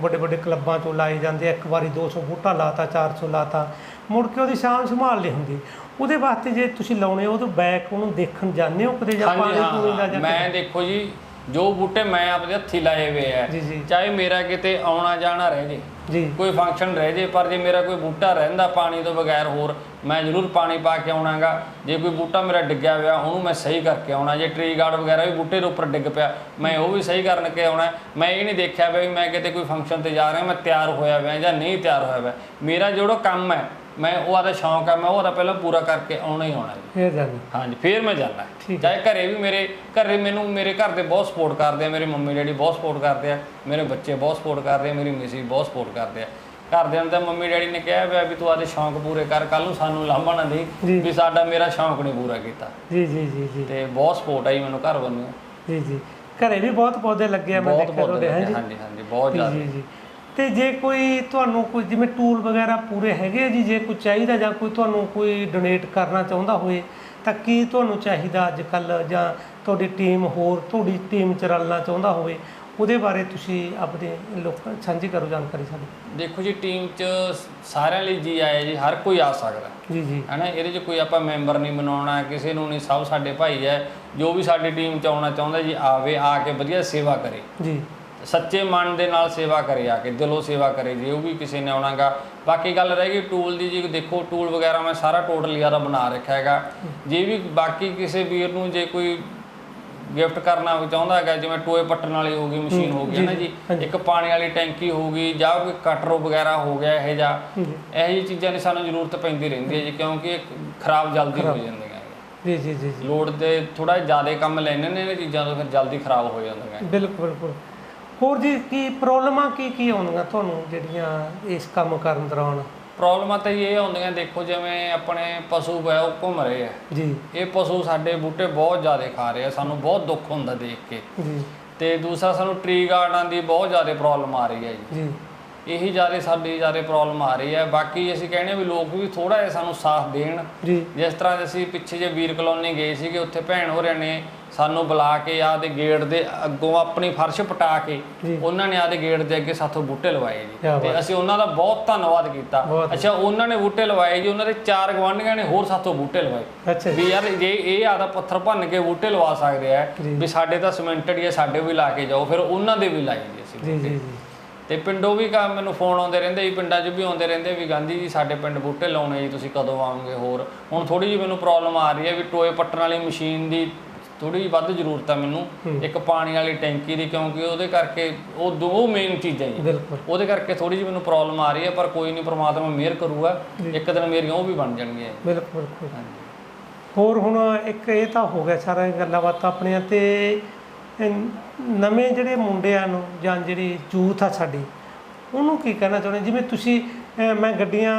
S1: ਵੱਡੇ ਵੱਡੇ ਕਲੱਬਾਂ ਤੋਂ ਲਾਏ ਜਾਂਦੇ ਆ ਇੱਕ ਵਾਰੀ 200 ਬੂਟਾ ਲਾਤਾ 400 ਲਾਤਾ। ਮੁੜ ਕੇ ਉਹਦੀ ਸਾਂਭ ਸੰਭਾਲ ਨਹੀਂ ਹੁੰਦੀ। ਉਹਦੇ ਵਾਸਤੇ ਜੇ ਤੁਸੀਂ ਲਾਉਣੇ ਹੋ ਤਾਂ ਬੈਕ ਉਹਨੂੰ ਦੇਖਣ ਜਾਂਦੇ ਹੋ ਕਦੇ ਜਾਂ ਪਾਣੀ ਪੂਣੀ ਦਾ ਜਾਂ
S2: ਮੈਂ ਦੇਖੋ ਜੀ ਜੋ ਬੂਟੇ ਮੈਂ ਆਪਦੇ ਹੱਥੀ ਲਾਏ ਹੋਏ ਆ। ਚਾਹੇ ਮੇਰਾ ਕਿਤੇ ਆਉਣਾ ਜਾਣਾ ਰਹਿ ਜੇ
S1: ਜੀ।
S2: ਕੋਈ ਫੰਕਸ਼ਨ ਰਹਿ ਜੇ ਪਰ ਜੇ ਮੇਰਾ ਕੋਈ ਬੂਟਾ ਰਹਿੰਦਾ ਪਾਣੀ ਤੋਂ ਬਗੈਰ ਹੋਰ ਮੈਂ ਜ਼ਰੂਰ ਪਾਣੀ ਪਾ ਕੇ ਆਉਣਾਗਾ। ਜੇ ਕੋਈ ਬੂਟਾ ਮੇਰਾ ਡਿੱਗਿਆ ਹੋਇਆ ਉਹਨੂੰ ਮੈਂ ਸਹੀ ਕਰਕੇ ਆਉਣਾ। ਜੇ ਟਰੀ ਗਾਰਡ ਵਗੈਰਾ ਵੀ ਬੂਟੇ ਦੇ ਉੱਪਰ ਡਿੱਗ ਪਿਆ ਮੈਂ ਉਹ ਵੀ ਸਹੀ ਕਰਨ ਕੇ ਆਉਣਾ। ਮੈਂ ਇਹ ਨਹੀਂ ਦੇਖਿਆ ਵੀ ਮੈਂ ਕਿਤੇ ਕੋਈ ਫੰਕਸ਼ਨ ਤੇ ਜਾ ਰਿਹਾ ਮੈਂ ਤਿਆਰ ਹੋਇਆ ਹੋਇਆ ਜਾਂ ਨਹੀਂ ਤਿਆਰ ਹੋਇਆ ਹੋਇਆ। ਮੇਰਾ ਜਿਹੜਾ ਕੰਮ ਹੈ ਮੈਂ ਉਹ ਆਦਾ ਸ਼ੌਂਕ ਹੈ ਮੈਂ ਉਹਦਾ ਪਹਿਲਾਂ ਪੂਰਾ ਕਰਕੇ ਆਉਣਾ ਹੀ ਆਉਣਾ ਜੀ।
S1: ਫੇਰ ਜਾਂਦੇ
S2: ਹਾਂਜੀ ਫੇਰ ਮੈਂ ਜਾਣਾ।
S1: ਠੀਕ
S2: ਚਾਹੇ ਘਰੇ ਵੀ ਮੇਰੇ ਘਰੇ ਮੈਨੂੰ ਮੇਰੇ ਘਰ ਦੇ ਬਹੁਤ ਸਪੋਰਟ ਕਰਦੇ ਆ ਮੇਰੇ ਮੰਮੀ ਡੈਡੀ ਬਹੁਤ ਸਪੋਰਟ ਕਰਦੇ ਆ ਮੇਰੇ ਬੱਚੇ ਬਹੁਤ ਸਪੋਰਟ ਕਰਦੇ ਆ ਮੇਰੀ ਮਿਸੀ ਬਹੁਤ ਸਪੋਰਟ ਕਰਦੇ ਆ। ਘਰਦਿਆਂ ਨੂੰ ਤਾਂ ਮੰਮੀ ਡੈਡੀ ਨੇ ਕਿਹਾ ਵੀ ਤੂੰ ਆਦੇ ਸ਼ੌਂਕ ਪੂਰੇ ਕਰ ਕੱਲ ਨੂੰ ਸਾਨੂੰ ਲਾਂਭਾ ਨਾ। ਦੇ ਵੀ ਸਾਡਾ ਮੇਰਾ ਸ਼ੌਂਕ ਨਹੀਂ ਪੂਰਾ ਕੀਤਾ।
S1: ਜੀ ਜੀ ਜੀ ਜੀ।
S2: ਤੇ ਬਹੁਤ ਸਪੋਰਟ ਆਈ ਮੈਨੂੰ ਘਰ ਵੱਲੋਂ।
S1: ਜੀ ਜੀ। ਘਰੇ ਵੀ ਬਹੁਤ ਪੌਦੇ ਲੱਗੇ ਆ ਮੈਂ ਦੇਖਿਆ ਤੁਹਾਡੇ ਹਾਂਜੀ
S2: ਹਾਂਜੀ ਬਹੁਤ
S1: ਜੀ
S2: ਜ਼ਿਆਦਾ।
S1: ਜੀ ਜੀ। ਤੇ ਜੇ ਕੋਈ ਤੁਹਾਨੂੰ ਕੋਈ ਜਿਵੇਂ ਟੂਲ ਵਗੈਰਾ ਪੂਰੇ ਹੈਗੇ ਆ ਜੀ ਜੇ ਕੋਈ ਚਾਹੀਦਾ ਜਾਂ ਕੋਈ ਤੁਹਾਨੂੰ ਕੋਈ ਡੋਨੇਟ ਕਰਨਾ ਚਾਹੁੰਦਾ ਹੋਏ ਤਾਂ ਕੀ ਤੁਹਾਨੂੰ ਚਾਹੀਦਾ ਅੱਜ ਕੱਲ ਜਾਂ ਤੁਹਾਡੀ ਟੀਮ ਹੋਰ ਤੁਹਾਡੀ ਟੀਮ ਚ ਰਲਣਾ ਚਾਹੁੰਦਾ ਹੋਵੇ ਉਹਦੇ ਬਾਰੇ ਤੁਸੀਂ ਆਪਣੇ ਲੋਕਾਂ ਸਾਂਝੀ ਕਰੋ ਜਾਣਕਾਰੀ ਸਾਡੀ।
S2: ਦੇਖੋ ਜੀ ਟੀਮ 'ਚ ਸਾਰਿਆਂ ਲਈ ਜੀ ਆਇਆ ਜੀ ਹਰ ਕੋਈ ਆ ਸਕਦਾ।
S1: ਜੀ ਜੀ।
S2: ਹਨਾ ਇਹਦੇ 'ਚ ਕੋਈ ਆਪਾਂ ਮੈਂਬਰ ਨਹੀਂ ਬਣਾਉਣਾ ਕਿਸੇ ਨੂੰ ਨਹੀਂ ਸਭ ਸਾਡੇ ਭਾਈ ਹੈ ਜੋ ਵੀ ਸਾਡੀ ਟੀਮ 'ਚ ਆਉਣਾ ਚਾਹੁੰਦਾ ਜੀ ਆਵੇ ਆ ਕੇ ਵਧੀਆ ਸੇਵਾ ਕਰੇ।
S1: ਜੀ।
S2: ਸੱਚੇ ਮਨ ਦੇ ਨਾਲ ਸੇਵਾ ਕਰੇ ਆ ਕੇ ਦਿਲੋਂ ਸੇਵਾ ਕਰੇ ਜੇ ਉਹ ਵੀ ਕਿਸੇ ਨੇ ਆਉਣਾਗਾ ਬਾਕੀ ਗੱਲ ਰਹਿ ਗਈ ਟੂਲ ਦੀ ਜੀ ਦੇਖੋ ਟੂਲ ਵਗੈਰਾ ਮੈਂ ਸਾਰਾ ਟੋਟਲ ਯਾਰਾ ਬਣਾ ਰੱਖਿਆ ਹੈਗਾ। ਜੇ ਵੀ ਬਾਕੀ ਕਿਸੇ ਵੀਰ ਨੂੰ ਜੇ ਕੋਈ ਗਿਫਟ ਕਰਨਾ ਚਾਹੁੰਦਾ ਹੈਗਾ ਜਿਵੇਂ ਟੋਏ ਪੱਟਣ ਵਾਲੀ ਹੋ ਗਈ ਮਸ਼ੀਨ ਹੋ ਗਈ ਹੈ ਨਾ ਜੀ? ਇੱਕ ਪਾਣੀ ਵਾਲੀ ਟੈਂਕੀ ਹੋ ਗਈ ਜਾਂ ਕੋਈ ਕਟਰ ਵਗੈਰਾ ਹੋ ਗਿਆ ਇਹ ਜਾਂ। ਇਹੋ ਜਿਹੀ ਚੀਜ਼ਾਂ ਦੀ ਸਾਨੂੰ ਜ਼ਰੂਰਤ ਪੈਂਦੀ ਰਹਿੰਦੀ ਹੈ ਜੀ ਕਿਉਂਕਿ ਖਰਾਬ ਜਲਦੀ ਹੋ ਜਾਂਦੀਆਂ।
S1: ਜੀ ਜੀ ਜੀ ਜੀ।
S2: ਲੋੜ ਦੇ ਥੋੜਾ ਜ਼ਿਆਦਾ ਕੰਮ ਲੈਣੇ ਨੇ ਇਹ ਚੀਜ਼ਾਂ ਤੋਂ ਫਿਰ ਜਲਦੀ ਖਰਾਬ ਹੋ ਜਾਂਦੀਆਂ
S1: ਬਿਲਕੁਲ ਬਿਲਕੁਲ। ਹੋਰ ਜੀ ਕੀ ਪ੍ਰੋਬਲਮਾਂ ਕੀ ਕੀ ਆਉਂਦੀਆਂ ਤੁਹਾਨੂੰ ਜਿਹੜੀਆਂ ਇਸ ਕੰਮ ਕਰਨ ਦੌਰਾਨ?
S2: ਪ੍ਰੋਬਲਮਾਂ ਤਾਂ ਇਹ ਆਉਂਦੀਆਂ ਦੇਖੋ ਜਿਵੇਂ ਆਪਣੇ ਪਸ਼ੂ ਹੈ ਉਹ ਘੁੰਮ ਰਹੇ ਆ।
S1: ਜੀ।
S2: ਇਹ ਪਸ਼ੂ ਸਾਡੇ ਬੂਟੇ ਬਹੁਤ ਜ਼ਿਆਦਾ ਖਾ ਰਹੇ ਆ ਸਾਨੂੰ ਬਹੁਤ ਦੁੱਖ ਹੁੰਦਾ ਦੇਖ ਕੇ।
S1: ਜੀ।
S2: ਤੇ ਦੂਸਰਾ ਸਾਨੂੰ ਟਰੀ ਗਾਰਡਾਂ ਦੀ ਬਹੁਤ ਜ਼ਿਆਦਾ ਪ੍ਰੋਬਲਮ ਆ ਰਹੀ ਹੈ ਜੀ।
S1: ਜੀ।
S2: ਇਹੀ ਜ਼ਿਆਦਾ ਸਾਡੀ ਜ਼ਿਆਦਾ ਪ੍ਰੋਬਲਮ ਆ ਰਹੀ ਹੈ ਬਾਕੀ ਅਸੀਂ ਕਹਿੰਦੇ ਵੀ ਲੋਕ ਵੀ ਥੋੜਾ ਜਿਹਾ ਸਾਨੂੰ ਸਾਥ ਦੇਣ।
S1: ਜੀ।
S2: ਜਿਸ ਤਰ੍ਹਾਂ ਅਸੀਂ ਪਿੱਛੇ ਜੇ ਵੀਰ ਕਲੋਨੀ ਗਏ ਸੀਗੇ ਉੱਥੇ ਭੈਣ ਹੋਰਿਆਂ ਨੇ ਸਾਨੂੰ ਬੁਲਾ ਕੇ ਆਦੇ ਗੇਟ ਦੇ ਅੱਗੋਂ ਆਪਣੀ ਫਰਸ਼ ਪਟਾ ਕੇ। ਉਹਨਾਂ ਨੇ ਆਦੇ ਗੇਟ ਦੇ ਅੱਗੇ ਸਾਥੋਂ ਬੂਟੇ ਲਵਾਏ ਜੀ। ਤੇ ਅਸੀਂ ਉਹਨਾਂ ਦਾ ਬਹੁਤ ਧੰਨਵਾਦ ਕੀਤਾ। ਅੱਛਾ ਉਹਨਾਂ ਨੇ ਬੂਟੇ ਲਵਾਏ ਜੀ ਉਹਨਾਂ ਦੇ ਚਾਰ ਗਵਾਂਢੀਆਂ ਨੇ ਹੋਰ ਸਾਥੋਂ ਬੂਟੇ ਲਵਾਏ ਵੀ ਯਾਰ ਜੇ ਇਹ ਆਦਾ ਪੱਥਰ ਭੰਨ ਕੇ ਬੂਟੇ ਲਵਾ ਸਕਦੇ ਆ। ਵੀ ਸਾਡੇ ਤਾਂ ਸਿਮੈਂਟਡ ਹੀ ਸਾਡੇ ਵੀ ਲਾ ਕੇ ਜਾਓ ਫਿਰ ਉਹਨਾਂ ਦੇ ਵੀ ਲਾਏ ਜੀ ਅਸੀਂ
S1: ਜੀ ਜੀ
S2: ਤੇ ਪਿੰਡੋਂ ਵੀ ਕਾ ਮੈਨੂੰ ਫੋਨ ਆਉਂਦੇ ਰਹਿੰਦੇ ਜੀ ਪਿੰਡਾਂ 'ਚ ਵੀ ਆਉਂਦੇ ਰਹਿੰਦੇ ਵੀ ਗਾਂਧੀ ਜੀ ਸਾਡੇ ਪਿੰਡ ਬੂਟੇ ਲਾਉਣੇ ਜੀ ਤੁਸੀਂ ਕਦੋਂ ਆਓਗੇ ਹੋਰ ਹੁਣ ਥੋੜੀ ਜਿਹੀ ਮੈਨੂੰ ਪ੍ਰੋਬਲਮ ਆ ਰਹੀ ਹੈ ਵੀ ਟੋਏ ਪੱਟਣ ਵਾਲੀ ਮਸ਼ੀਨ ਦੀ ਥੋੜੀ ਜਿਹੀ ਵੱਧ ਜ਼ਰੂਰਤ ਹੈ ਮੈਨੂੰ। ਇੱਕ ਪਾਣੀ ਵਾਲੀ ਟੈਂਕੀ ਦੀ ਕਿਉਂਕਿ ਉਹਦੇ ਕਰਕੇ ਉਹ ਦੋ ਮੇਨ ਚੀਜ਼ਾਂ ਜੀ ਉਹਦੇ ਕਰਕੇ ਥੋੜੀ ਜਿਹੀ ਮੈਨੂੰ ਪ੍ਰੋਬਲਮ ਆ ਰਹੀ ਹੈ ਪਰ ਕੋਈ ਨਹੀਂ ਪ੍ਰਮਾਤਮਾ ਮਿਹਰ ਕਰੂਗਾ। ਇੱਕ ਦਿਨ ਮੇਰੀਆਂ ਉਹ ਵੀ ਬਣ ਜਾਣਗੀਆਂ।
S1: ਬਿਲਕੁਲ ਬਿਲਕੁਲ। ਹੋਰ ਹੁਣ ਇੱਕ ਇਹ ਤਾਂ ਹੋ ਗਿਆ ਸਾਰਾ ਗੱਲਾਂ ਬਾਤਾਂ ਆਪਣੀਆਂ ਤੇ ਨਵੇਂ ਜਿਹੜੇ ਮੁੰਡਿਆਂ ਨੂੰ ਜਾਂ ਜਿਹੜੀ ਯੂਥ ਆ ਸਾਡੀ ਉਹਨੂੰ ਕੀ ਕਹਿਣਾ ਚਾਹੁੰਦੇ? ਜਿਵੇਂ ਤੁਸੀਂ ਮੈਂ ਗੱਡੀਆਂ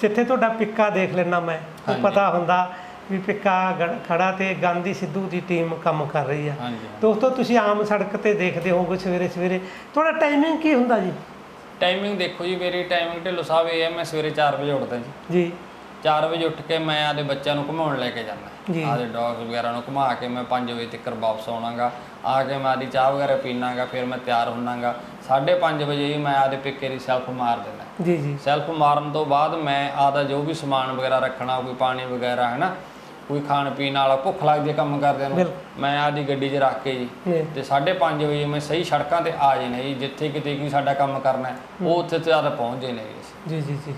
S1: ਜਿੱਥੇ ਤੁਹਾਡਾ ਪਿੱਕਾ ਦੇਖ ਲੈਣਾ ਮੈਂ। ਪਤਾ ਹੁੰਦਾ ਵੀ ਪਿੱਕਾ ਖੜਾ ਤੇ ਗਾਂਧੀ ਸਿੱਧੂ ਦੀ ਟੀਮ ਕੰਮ ਕਰ ਰਹੀ ਆ। ਦੋਸਤੋ ਤੁਸੀਂ ਆਮ ਸੜਕ ਤੇ ਦੇਖਦੇ ਹੋਵੋਗੇ ਸਵੇਰੇ ਸਵੇਰੇ। ਤੁਹਾਡਾ ਟਾਈਮਿੰਗ ਕੀ ਹੁੰਦਾ ਜੀ?
S2: ਟਾਈਮਿੰਗ ਦੇਖੋ ਜੀ ਮੇਰੀ ਟਾਈਮਿੰਗ ਢਿੱਲੋਂ ਸਾਹਿਬ ਇਹ ਹੈ ਮੈਂ ਸਵੇਰੇ 4 ਵਜੇ ਉੱਠਦਾ ਜੀ।
S1: ਜੀ।
S2: 4 ਵਜੇ ਉੱਠ ਕੇ ਮੈਂ ਆਦੇ ਬੱਚਿਆਂ ਨੂੰ ਘੁਮਾਉਣ ਲੈ ਕੇ ਜਾਂਦਾ। ਆਦੇ ਡੌਗਸ ਵਗੈਰਾ ਨੂੰ ਘੁਮਾ ਕੇ ਮੈਂ 5 ਵਜੇ ਤੱਕ ਵਾਪਸ ਆਉਣਾਗਾ। ਆ ਕੇ ਮੈਂ ਆਦੀ ਚਾਹ ਵਗੈਰਾ ਪੀਣਾਗਾ ਫਿਰ ਮੈਂ ਤਿਆਰ ਹੁੰਨਾਗਾ। 5:30 ਵਜੇ ਹੀ ਮੈਂ ਆਦੇ ਪਿੱਕੇ ਦੀ ਸੈਲਫ ਮਾਰ ਦਿੰਦਾ।
S1: ਜੀ ਜੀ।
S2: ਸੈਲਫ ਮਾਰਨ ਤੋਂ ਬਾਅਦ ਮੈਂ ਆਦਾ ਜੋ ਵੀ ਸਮਾਨ ਵਗੈਰਾ ਰੱਖਣਾ ਕੋਈ ਪਾਣੀ ਵਗੈਰਾ ਹੈ ਨਾ ਕੋਈ ਖਾਣ ਪੀਣ ਵਾਲਾ ਭੁੱਖ ਲੱਗਦੀ ਹੈ ਕੰਮ ਕਰਦਿਆਂ ਨੂੰ। ਮੈਂ ਆਦੀ ਗੱਡੀ 'ਚ ਰੱਖ ਕੇ ਜੀ ਤੇ 5:30 ਵਜੇ ਮੈਂ ਸਹੀ ਸੜਕਾਂ ਤੇ ਆ ਜੀ ਜਿੱਥੇ ਕਿਤੇ ਕੀ ਸਾਡਾ ਕੰਮ ਕਰਨਾ ਉਹ ਉੱਥੇ ਤੇ ਆਦਾ ਪਹੁੰਚ ਜੀ
S1: ਜੀ ਜੀ ਜੀ।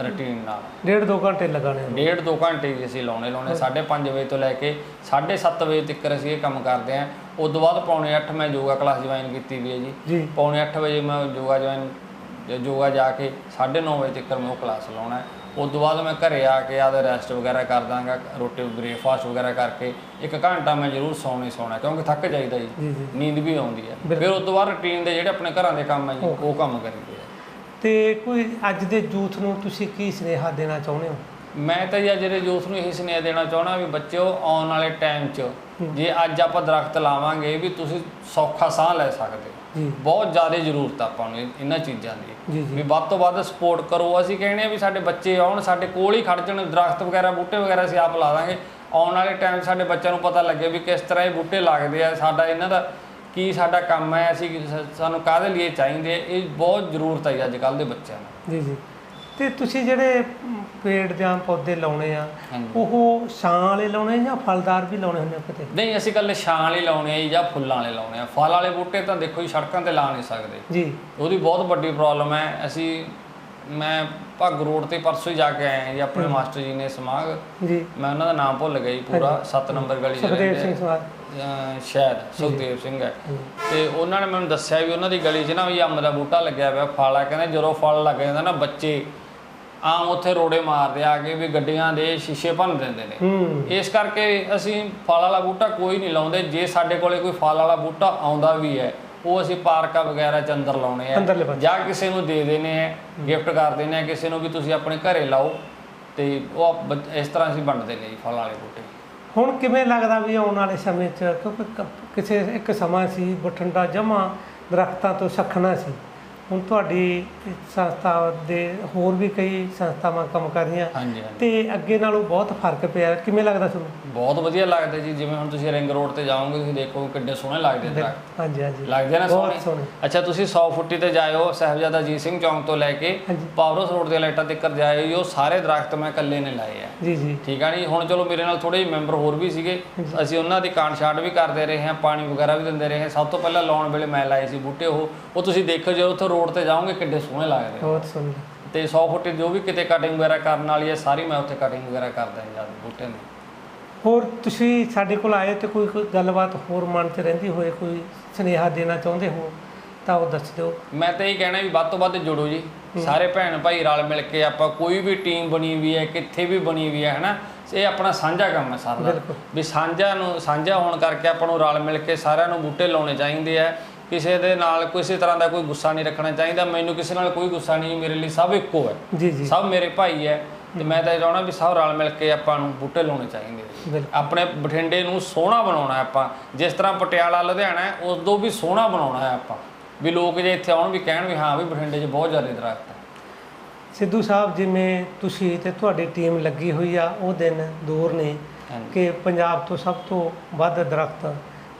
S2: ਰੁਟੀਨ ਨਾਲ।
S1: ਡੇਢ ਦੋ ਘੰਟੇ ਲਗਾਣੇ ਨੇ।
S2: ਡੇਢ ਦੋ ਘੰਟੇ ਜੀ ਅਸੀਂ ਲਾਉਣੇ ਲਾਉਣੇ 5:30 ਵਜੇ ਤੋਂ ਲੈ ਕੇ 7:30 ਵਜੇ ਤੱਕ ਅਸੀਂ ਇਹ ਕੰਮ ਕਰਦੇ ਆਂ ਉਸ ਤੋਂ ਬਾਅਦ ਪੌਣੇ 8 ਮੈਂ ਯੋਗਾ ਕਲਾਸ ਜੁਆਇਨ ਕੀਤੀ ਵੀ ਹੈ ਜੀ।
S1: ਜੀ।
S2: ਪੌਣੇ 8 ਵਜੇ ਮੈਂ ਯੋਗਾ ਜੁਆਇਨ ਯੋਗਾ ਜਾ ਕੇ 9:30 ਵਜੇ ਤੱਕ ਮੈਂ ਉਹ ਕਲਾਸ ਲਾਉਣਾ ਹੈ। ਉਸ ਤੋਂ ਬਾਅਦ ਮੈਂ ਘਰੇ ਆ ਕੇ ਆਦਾ ਰੈਸਟ ਵਗੈਰਾ ਕਰ ਦਾਂਗਾ ਰੋਟੀ ਬ੍ਰੇਕਫਾਸਟ ਵਗੈਰਾ ਕਰਕੇ। ਇੱਕ ਘੰਟਾ ਮੈਂ ਜ਼ਰੂਰ ਸੌਣਾ ਹੀ ਸੌਣਾ ਕਿਉਂਕਿ ਥੱਕ ਜਾਈਦਾ ਜੀ ਨੀਂਦ ਵੀ ਆਉਂਦੀ ਹੈ। ਫਿਰ ਉਸ ਤੋਂ ਬਾਅਦ ਰੁਟੀਨ ਦੇ ਜਿਹੜੇ ਆਪਣੇ ਘਰਾਂ ਦੇ ਕੰਮ ਹੈ ਜੀ ਉਹ ਕੰਮ ਕਰੀਦੇ ਆ।
S1: ਤੇ ਕੋਈ ਅੱਜ ਦੇ ਯੂਥ ਨੂੰ ਤੁਸੀਂ ਕੀ ਸੁਨੇਹਾ ਦੇਣਾ ਚਾਹੁੰਦੇ ਹੋ?
S2: ਮੈਂ ਤਾਂ ਜੀ ਜਿਹੜੇ ਯੂਥ ਨੂੰ ਇਹੀ ਸੁਨੇਹਾ ਦੇਣਾ ਚਾਹਣਾ ਵੀ ਬੱਚਿਓ ਆਉਣ ਵਾਲੇ ਟਾਈਮ 'ਚ ਜੇ ਅੱਜ ਆਪਾਂ ਦਰਖਤ ਲਾਵਾਂਗੇ ਵੀ ਤੁਸੀਂ ਸੌਖਾ ਸਾਹ ਲੈ ਸਕਦੇ ਹੋ। ਬਹੁਤ ਜ਼ਿਆਦਾ ਜ਼ਰੂਰਤ ਆ ਆਪਾਂ ਨੂੰ ਇਹ- ਇਹਨਾਂ ਚੀਜ਼ਾਂ ਦੀ। ਵੀ ਵੱਧ ਤੋਂ ਵੱਧ ਸਪੋਰਟ ਕਰੋ। ਅਸੀਂ ਕਹਿੰਦੇ ਆ ਵੀ ਸਾਡੇ ਬੱਚੇ ਆਉਣ ਸਾਡੇ ਕੋਲ ਹੀ ਖੜ ਜਾਣ ਦਰਖਤ ਵਗੈਰਾ ਬੂਟੇ ਵਗੈਰਾ ਅਸੀਂ ਆਪ ਲਾ ਦਾਂਗੇ। ਆਉਣ ਵਾਲੇ ਟਾਈਮ ਸਾਡੇ ਬੱਚਿਆਂ ਨੂੰ ਪਤਾ ਲੱਗੇ ਵੀ ਕਿਸ ਤਰ੍ਹਾਂ ਇਹ ਬੂਟੇ ਲੱਗਦੇ ਆ ਸਾਡਾ ਇਹਨਾਂ ਦਾ ਕੀ ਸਾਡਾ ਕੰਮ ਹੈ ਅਸੀਂ ਸਾਨੂੰ ਕਾਹਦੇ ਲਈ ਚਾਹੀਦੇ ਇਹ ਬਹੁਤ ਜ਼ਰੂਰਤ ਹੈ ਅੱਜ ਕੱਲ ਦੇ ਬੱਚਿਆਂ ਨੂੰ।
S1: ਜੀ ਜੀ। ਤੇ ਤੁਸੀਂ ਜਿਹੜੇ ਪੇੜ ਜਾਂ ਪੌਦੇ ਲਾਉਣੇ ਆ ਉਹ ਛਾਂ ਵਾਲੇ ਲਾਉਣੇ ਜਾਂ ਫਲਦਾਰ ਵੀ ਲਾਉਣੇ ਹੁੰਦੇ ਕਿਤੇ?
S2: ਨਹੀਂ ਅਸੀਂ ਕੱਲੇ ਛਾਂ ਵਾਲੇ ਲਾਉਣੇ ਆ ਜੀ ਫੁੱਲਾਂ ਵਾਲੇ ਲਾਉਣੇ ਆ। ਫਲ ਵਾਲੇ ਬੂਟੇ ਤਾਂ ਦੇਖੋ ਜੀ ਸੜਕਾਂ ਤੇ ਲਾ ਨਹੀਂ ਸਕਦੇ।
S1: ਜੀ।
S2: ਉਹਦੀ ਬਹੁਤ ਵੱਡੀ ਪ੍ਰੋਬਲਮ ਹੈ। ਅਸੀਂ ਮੈਂ ਭੱਗ ਰੋਡ ਤੇ ਪਰਸੋਂ ਹੀ ਜਾ ਕੇ ਆਇਆ ਜੀ ਆਪਣੇ ਮਾਸਟਰ ਜੀ ਨੇ ਸਮਾਗ।
S1: ਜੀ।
S2: ਮੈਂ ਉਹਨਾਂ ਦਾ ਨਾਮ ਭੁੱਲ ਗਿਆ ਜੀ ਪੂਰਾ 7 ਨੰਬਰ ਗਲੀ 'ਚ
S1: ਸੁਖਦੇਵ ਸਿੰਘ
S2: ਅਹ ਸ਼ਾਇਦ ਸੁਖਦੇਵ ਸਿੰਘ ਹੈ। ਤੇ ਉਹਨਾਂ ਨੇ ਮੈਨੂੰ ਦੱਸਿਆ ਵੀ ਉਹਨਾਂ ਦੀ ਗਲੀ 'ਚ ਨਾ ਵੀ ਅੰਬ ਦਾ ਬੂਟਾ ਲੱਗਿਆ ਹੋਇਆ ਫਲ ਆ। ਕਹਿੰਦੇ ਜਦੋਂ ਫਲ ਲੱਗ ਜਾਂਦਾ ਨਾ ਬੱਚੇ ਆਮ ਉੱਥੇ ਰੋੜੇ ਮਾਰਦੇ ਆ ਕੇ ਵੀ ਗੱਡੀਆਂ ਦੇ ਸ਼ੀਸ਼ੇ ਭੰਨ ਦਿੰਦੇ ਨੇ। ਇਸ ਕਰਕੇ ਅਸੀਂ ਫਲ ਵਾਲਾ ਬੂਟਾ ਕੋਈ ਨਹੀਂ ਲਾਉਂਦੇ। ਜੇ ਸਾਡੇ ਕੋਲੇ ਕੋਈ ਫਲ ਵਾਲਾ ਬੂਟਾ ਆਉਂਦਾ ਵੀ ਹੈ ਉਹ ਅਸੀਂ ਪਾਰਕਾਂ ਵਗੈਰਾ ਚ ਅੰਦਰ ਲਾਉਣੇ ਆ। ਜਾਂ ਕਿਸੇ ਨੂੰ ਦੇ ਦੇਣੇ ਆ ਗਿਫਟ ਕਰ ਦੇਣੇ ਆ ਕਿਸੇ ਨੂੰ ਵੀ ਤੁਸੀਂ ਆਪਣੇ ਘਰੇ ਲਾਓ ਤੇ ਉਹ ਇਸ ਤਰ੍ਹਾਂ ਅਸੀਂ ਵੰਡਦੇ ਨੇ ਜੀ ਫਲ ਵਾਲੇ ਬੂਟੇ।
S1: ਹੁਣ ਕਿਵੇਂ ਲੱਗਦਾ ਵੀ ਆਉਣ ਵਾਲੇ ਸਮੇਂ 'ਚ ਕਿਉਂਕਿ ਕਿਸੇ ਇੱਕ ਸਮਾਂ ਸੀ ਬਠਿੰਡਾ ਜਮਾ ਦਰਖਤਾਂ ਤੋਂ ਸਖਣਾ ਸੀ। ਹੁਣ ਤੁਹਾਡੀ ਸੰਸਥਾ ਦੇ ਹੋਰ ਵੀ ਕਈ ਸੰਸਥਾਵਾਂ ਕੰਮ ਕਰ ਰਹੀਆਂ।
S2: ਹਾਂਜੀ ਹਾਂਜੀ।
S1: ਤੇ ਅੱਗੇ ਨਾਲੋਂ ਬਹੁਤ ਫ਼ਰਕ ਪਿਆ। ਕਿਵੇਂ ਲੱਗਦਾ ਤੁਹਾਨੂੰ?
S2: ਬਹੁਤ ਵਧੀਆ ਲੱਗਦਾ ਜੀ। ਜਿਵੇਂ ਹੁਣ ਤੁਸੀਂ ਰਿੰਗ ਰੋਡ ਤੇ ਜਾਓਗੇ ਤੁਸੀਂ ਦੇਖੋ ਕਿੰਨੇ ਸੋਹਣੇ ਲੱਗਦੇ ਦਰਖਤ
S1: ਹਾਂਜੀ ਹਾਂਜੀ।
S2: ਲੱਗਦੇ ਨਾ ਸੋਹਣੇ? ਅੱਛਾ ਤੁਸੀਂ 100 ਫੁੱਟੀ ਤੇ ਜਾਇਓ ਸਾਹਿਬਜ਼ਾਦਾ ਅਜੀਤ ਸਿੰਘ ਚੌਂਕ ਤੋਂ ਲੈ ਕੇ। ਪਾਵਰਸ ਰੋਡ ਦੇ ਲਾਈਟਾਂ ਤੱਕ ਜਾਇਓ ਜੀ, ਉਹ ਸਾਰੇ ਦਰਖਤ ਮੈਂ ਇਕੱਲੇ ਨੇ ਲਾਏ ਆ।
S1: ਜੀ ਜੀ।
S2: ਠੀਕ ਆ ਨਹੀਂ ਹੁਣ ਚਲੋ ਮੇਰੇ ਨਾਲ ਥੋੜੇ ਜਿਹੇ ਮੈਂਬਰ ਹੋਰ ਵੀ ਸੀਗੇ। ਅਸੀਂ ਉਹਨਾਂ ਦੀ ਛਾਟ ਵੀ ਕਰਦੇ ਰਹੇ ਹਾਂ ਪਾਣੀ ਵਗੈਰਾ ਵੀ ਦਿੰਦੇ ਰਹੇ ਹਾਂ। ਸਭ ਤੋਂ ਪਹਿਲਾਂ ਲਾਉਣ ਵੇਲੇ ਮੈਂ ਲਾਏ ਸੀ ਬੂਟੇ ਉਹ। ਉਹ ਤੁਸੀਂ ਦੇਖੋ ਜਦੋਂ ਉੱਥੇ ਰੋਡ ਤੇ ਜਾਓਗੇ ਕਿੱਡੇ ਸੋਹਣੇ ਲੱਗਦੇ ਆ।
S1: ਬਹੁਤ ਸੋਹਣੇ
S2: ਤੇ 100 ਫੁੱਟ ਜੋ ਵੀ ਕਿਤੇ ਕਟਿੰਗ ਵਗੈਰਾ ਕਰਨ ਵਾਲੀ ਹੈ ਸਾਰੀ ਮੈਂ ਉੱਥੇ ਕਟਿੰਗ ਵਗੈਰਾ ਕਰਦਾ ਹਾਂ ਜਦ ਬੂਟੇ ਦੀ
S1: ਹੋਰ ਤੁਸੀਂ ਸਾਡੇ ਕੋਲ ਆਏ ਤੇ ਕੋਈ ਕੋਈ ਗੱਲਬਾਤ ਹੋਰ ਮਨ 'ਚ ਰਹਿੰਦੀ ਹੋਏ ਕੋਈ ਸੁਨੇਹਾ ਦੇਣਾ ਚਾਹੁੰਦੇ ਹੋ ਤਾਂ ਉਹ ਦੱਸ ਦਿਓ
S2: ਮੈਂ ਤਾਂ ਇਹ ਕਹਿਣਾ ਵੀ ਵੱਧ ਤੋਂ ਵੱਧ ਜੁੜੋ ਜੀ ਸਾਰੇ ਭੈਣ ਭਾਈ ਰਲ ਮਿਲ ਕੇ ਆਪਾਂ ਕੋਈ ਵੀ ਟੀਮ ਬਣੀ ਵੀ ਹੈ ਕਿੱਥੇ ਵੀ ਬਣੀ ਵੀ ਹੈ ਹਨਾ ਇਹ ਆਪਣਾ ਸਾਂਝਾ ਕੰਮ ਹੈ ਸਾਰਾ।
S1: ਬਿਲਕੁਲ।
S2: ਵੀ ਸਾਂਝਾ ਨੂੰ ਸਾਂਝਾ ਹੋਣ ਕਰਕੇ ਆਪਾਂ ਨੂੰ ਰਲ ਮਿਲ ਕੇ ਸਾਰਿਆਂ ਨੂੰ ਬੂਟੇ ਲਾਉਣੇ ਚਾਹੀਦੇ ਆ ਕਿਸੇ ਦੇ ਨਾਲ ਕਿਸੇ ਤਰ੍ਹਾਂ ਦਾ ਕੋਈ ਗੁੱਸਾ ਨਹੀਂ ਰੱਖਣਾ ਚਾਹੀਦਾ। ਮੈਨੂੰ ਕਿਸੇ ਨਾਲ ਕੋਈ ਗੁੱਸਾ ਨਹੀਂ ਮੇਰੇ ਲਈ ਸਭ ਇੱਕੋ ਹੈ।
S1: ਜੀ ਜੀ।
S2: ਸਭ ਮੇਰੇ ਭਾਈ ਹੈ। ਤੇ ਮੈਂ ਤਾਂ ਇਹ ਚਾਹਣਾ ਵੀ ਸਭ ਰਲ ਮਿਲ ਕੇ ਆਪਾਂ ਨੂੰ ਬੂਟੇ ਲਾਉਣੇ ਚਾਹੀਦੇ ਆਪਣੇ ਬਠਿੰਡੇ ਨੂੰ ਸੋਹਣਾ ਬਣਾਉਣਾ ਆਪਾਂ। ਜਿਸ ਤਰ੍ਹਾਂ ਪਟਿਆਲਾ ਲੁਧਿਆਣਾ ਹੈ ਉਸ ਤੋਂ ਵੀ ਸੋਹਣਾ ਬਣਾਉਣਾ ਹੈ ਆਪਾਂ। ਵੀ ਲੋਕ ਜੇ ਇੱਥੇ ਆਉਣ ਵੀ ਕਹਿਣ ਵੀ ਹਾਂ ਵੀ ਬਠਿੰਡੇ 'ਚ ਬਹੁਤ ਜ਼ਿਆਦਾ ਦਰਖਤ ਹੈ।
S1: ਸਿੱਧੂ ਸਾਹਿਬ ਜਿਵੇਂ ਤੁਸੀਂ ਤੇ ਤੁਹਾਡੀ ਟੀਮ ਲੱਗੀ ਹੋਈ ਆ ਉਹ ਦਿਨ ਦੂਰ ਨੇ ਕਿ ਪੰਜਾਬ ਤੋਂ ਸਭ ਤੋਂ ਵੱਧ ਦਰਖਤ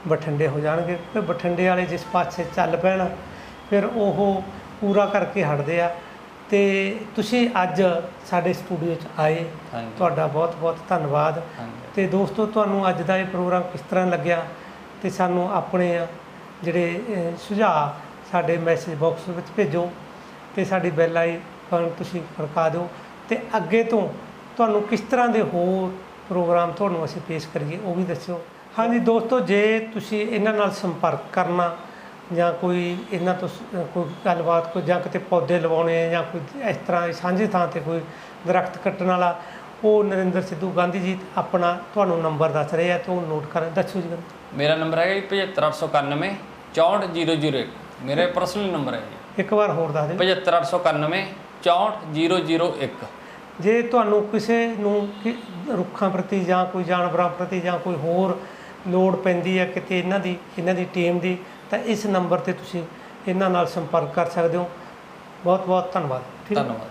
S1: ਬਠਿੰਡੇ ਹੋ ਜਾਣਗੇ ਤੇ ਬਠਿੰਡੇ ਵਾਲੇ ਜਿਸ ਪਾਸੇ ਚੱਲ ਪੈਣ ਫਿਰ ਉਹ ਪੂਰਾ ਕਰਕੇ ਹਟਦੇ ਆ। ਤੇ ਤੁਸੀਂ ਅੱਜ ਸਾਡੇ ਸਟੂਡੀਓ 'ਚ ਆਏ ਤੁਹਾਡਾ ਬਹੁਤ ਬਹੁਤ ਧੰਨਵਾਦ। ਤੇ ਦੋਸਤੋ ਤੁਹਾਨੂੰ ਅੱਜ ਦਾ ਇਹ ਪ੍ਰੋਗਰਾਮ ਕਿਸ ਤਰ੍ਹਾਂ ਲੱਗਿਆ? ਤੇ ਸਾਨੂੰ ਆਪਣੇ ਜਿਹੜੇ ਸੁਝਾਅ ਸਾਡੇ ਮੈਸੇਜ ਬਾਕਸ ਵਿੱਚ ਭੇਜੋ। ਤੇ ਸਾਡੀ ਬੈਲ ਆਈਕਨ ਤੁਸੀਂ ਖੜਕਾ ਦਿਓ। ਤੇ ਅੱਗੇ ਤੋਂ ਤੁਹਾਨੂੰ ਕਿਸ ਤਰ੍ਹਾਂ ਦੇ ਹੋਰ ਪ੍ਰੋਗਰਾਮ ਤੁਹਾਨੂੰ ਅਸੀਂ ਪੇਸ਼ ਕਰੀਏ ਉਹ ਵੀ ਦੱਸਿਓ। ਹਾਂਜੀ ਦੋਸਤੋ ਜੇ ਤੁਸੀਂ ਇਹਨਾਂ ਨਾਲ ਸੰਪਰਕ ਕਰਨਾ ਜਾਂ ਕੋਈ ਇਹਨਾਂ ਤੋਂ ਕੋਈ ਗੱਲਬਾਤ ਕੋਈ ਜਾਂ ਕਿਤੇ ਪੌਦੇ ਲਵਾਉਣੇ ਜਾਂ ਕੋਈ ਇਸ ਤਰ੍ਹਾਂ ਦੀ ਸਾਂਝੀ ਥਾਂ ਤੇ ਕੋਈ ਦਰਖਤ ਕੱਟਣ ਵਾਲਾ ਉਹ ਨਰਿੰਦਰ ਸਿੱਧੂ ਗਾਂਧੀ ਜੀ ਆਪਣਾ ਤੁਹਾਨੂੰ ਨੰਬਰ ਦੱਸ ਰਹੇ ਆ ਤੇ ਉਹ ਨੋਟ ਕਰ ਦੱਸੋ ਜੀ।
S2: ਮੇਰਾ ਨੰਬਰ ਹੈਗਾ ਜੀ 75891 64001 ਮੇਰੇ ਪਰਸਨਲ ਨੰਬਰ ਹੈ ਜੀ।
S1: ਇੱਕ ਵਾਰ ਹੋਰ ਦੱਸ ਦਿਓ।
S2: 75891 64001
S1: ਜੇ ਤੁਹਾਨੂੰ ਕਿਸੇ ਨੂੰ ਰੁੱਖਾਂ ਪ੍ਰਤੀ ਜਾਂ ਕੋਈ ਜਾਨਵਰਾਂ ਪ੍ਰਤੀ ਜਾਂ ਕੋਈ ਹੋਰ ਲੋੜ ਪੈਂਦੀ ਹੈ ਕਿਤੇ ਇਹਨਾਂ ਦੀ ਇਹਨਾਂ ਦੀ ਟੀਮ ਦੀ, ਤਾਂ ਇਸ ਨੰਬਰ ਤੇ ਤੁਸੀਂ ਇਹਨਾਂ ਨਾਲ ਸੰਪਰਕ ਕਰ ਸਕਦੇ ਹੋ। ਬਹੁਤ ਬਹੁਤ ਧੰਨਵਾਦ। ਠੀਕ
S2: ਧੰਨਵਾਦ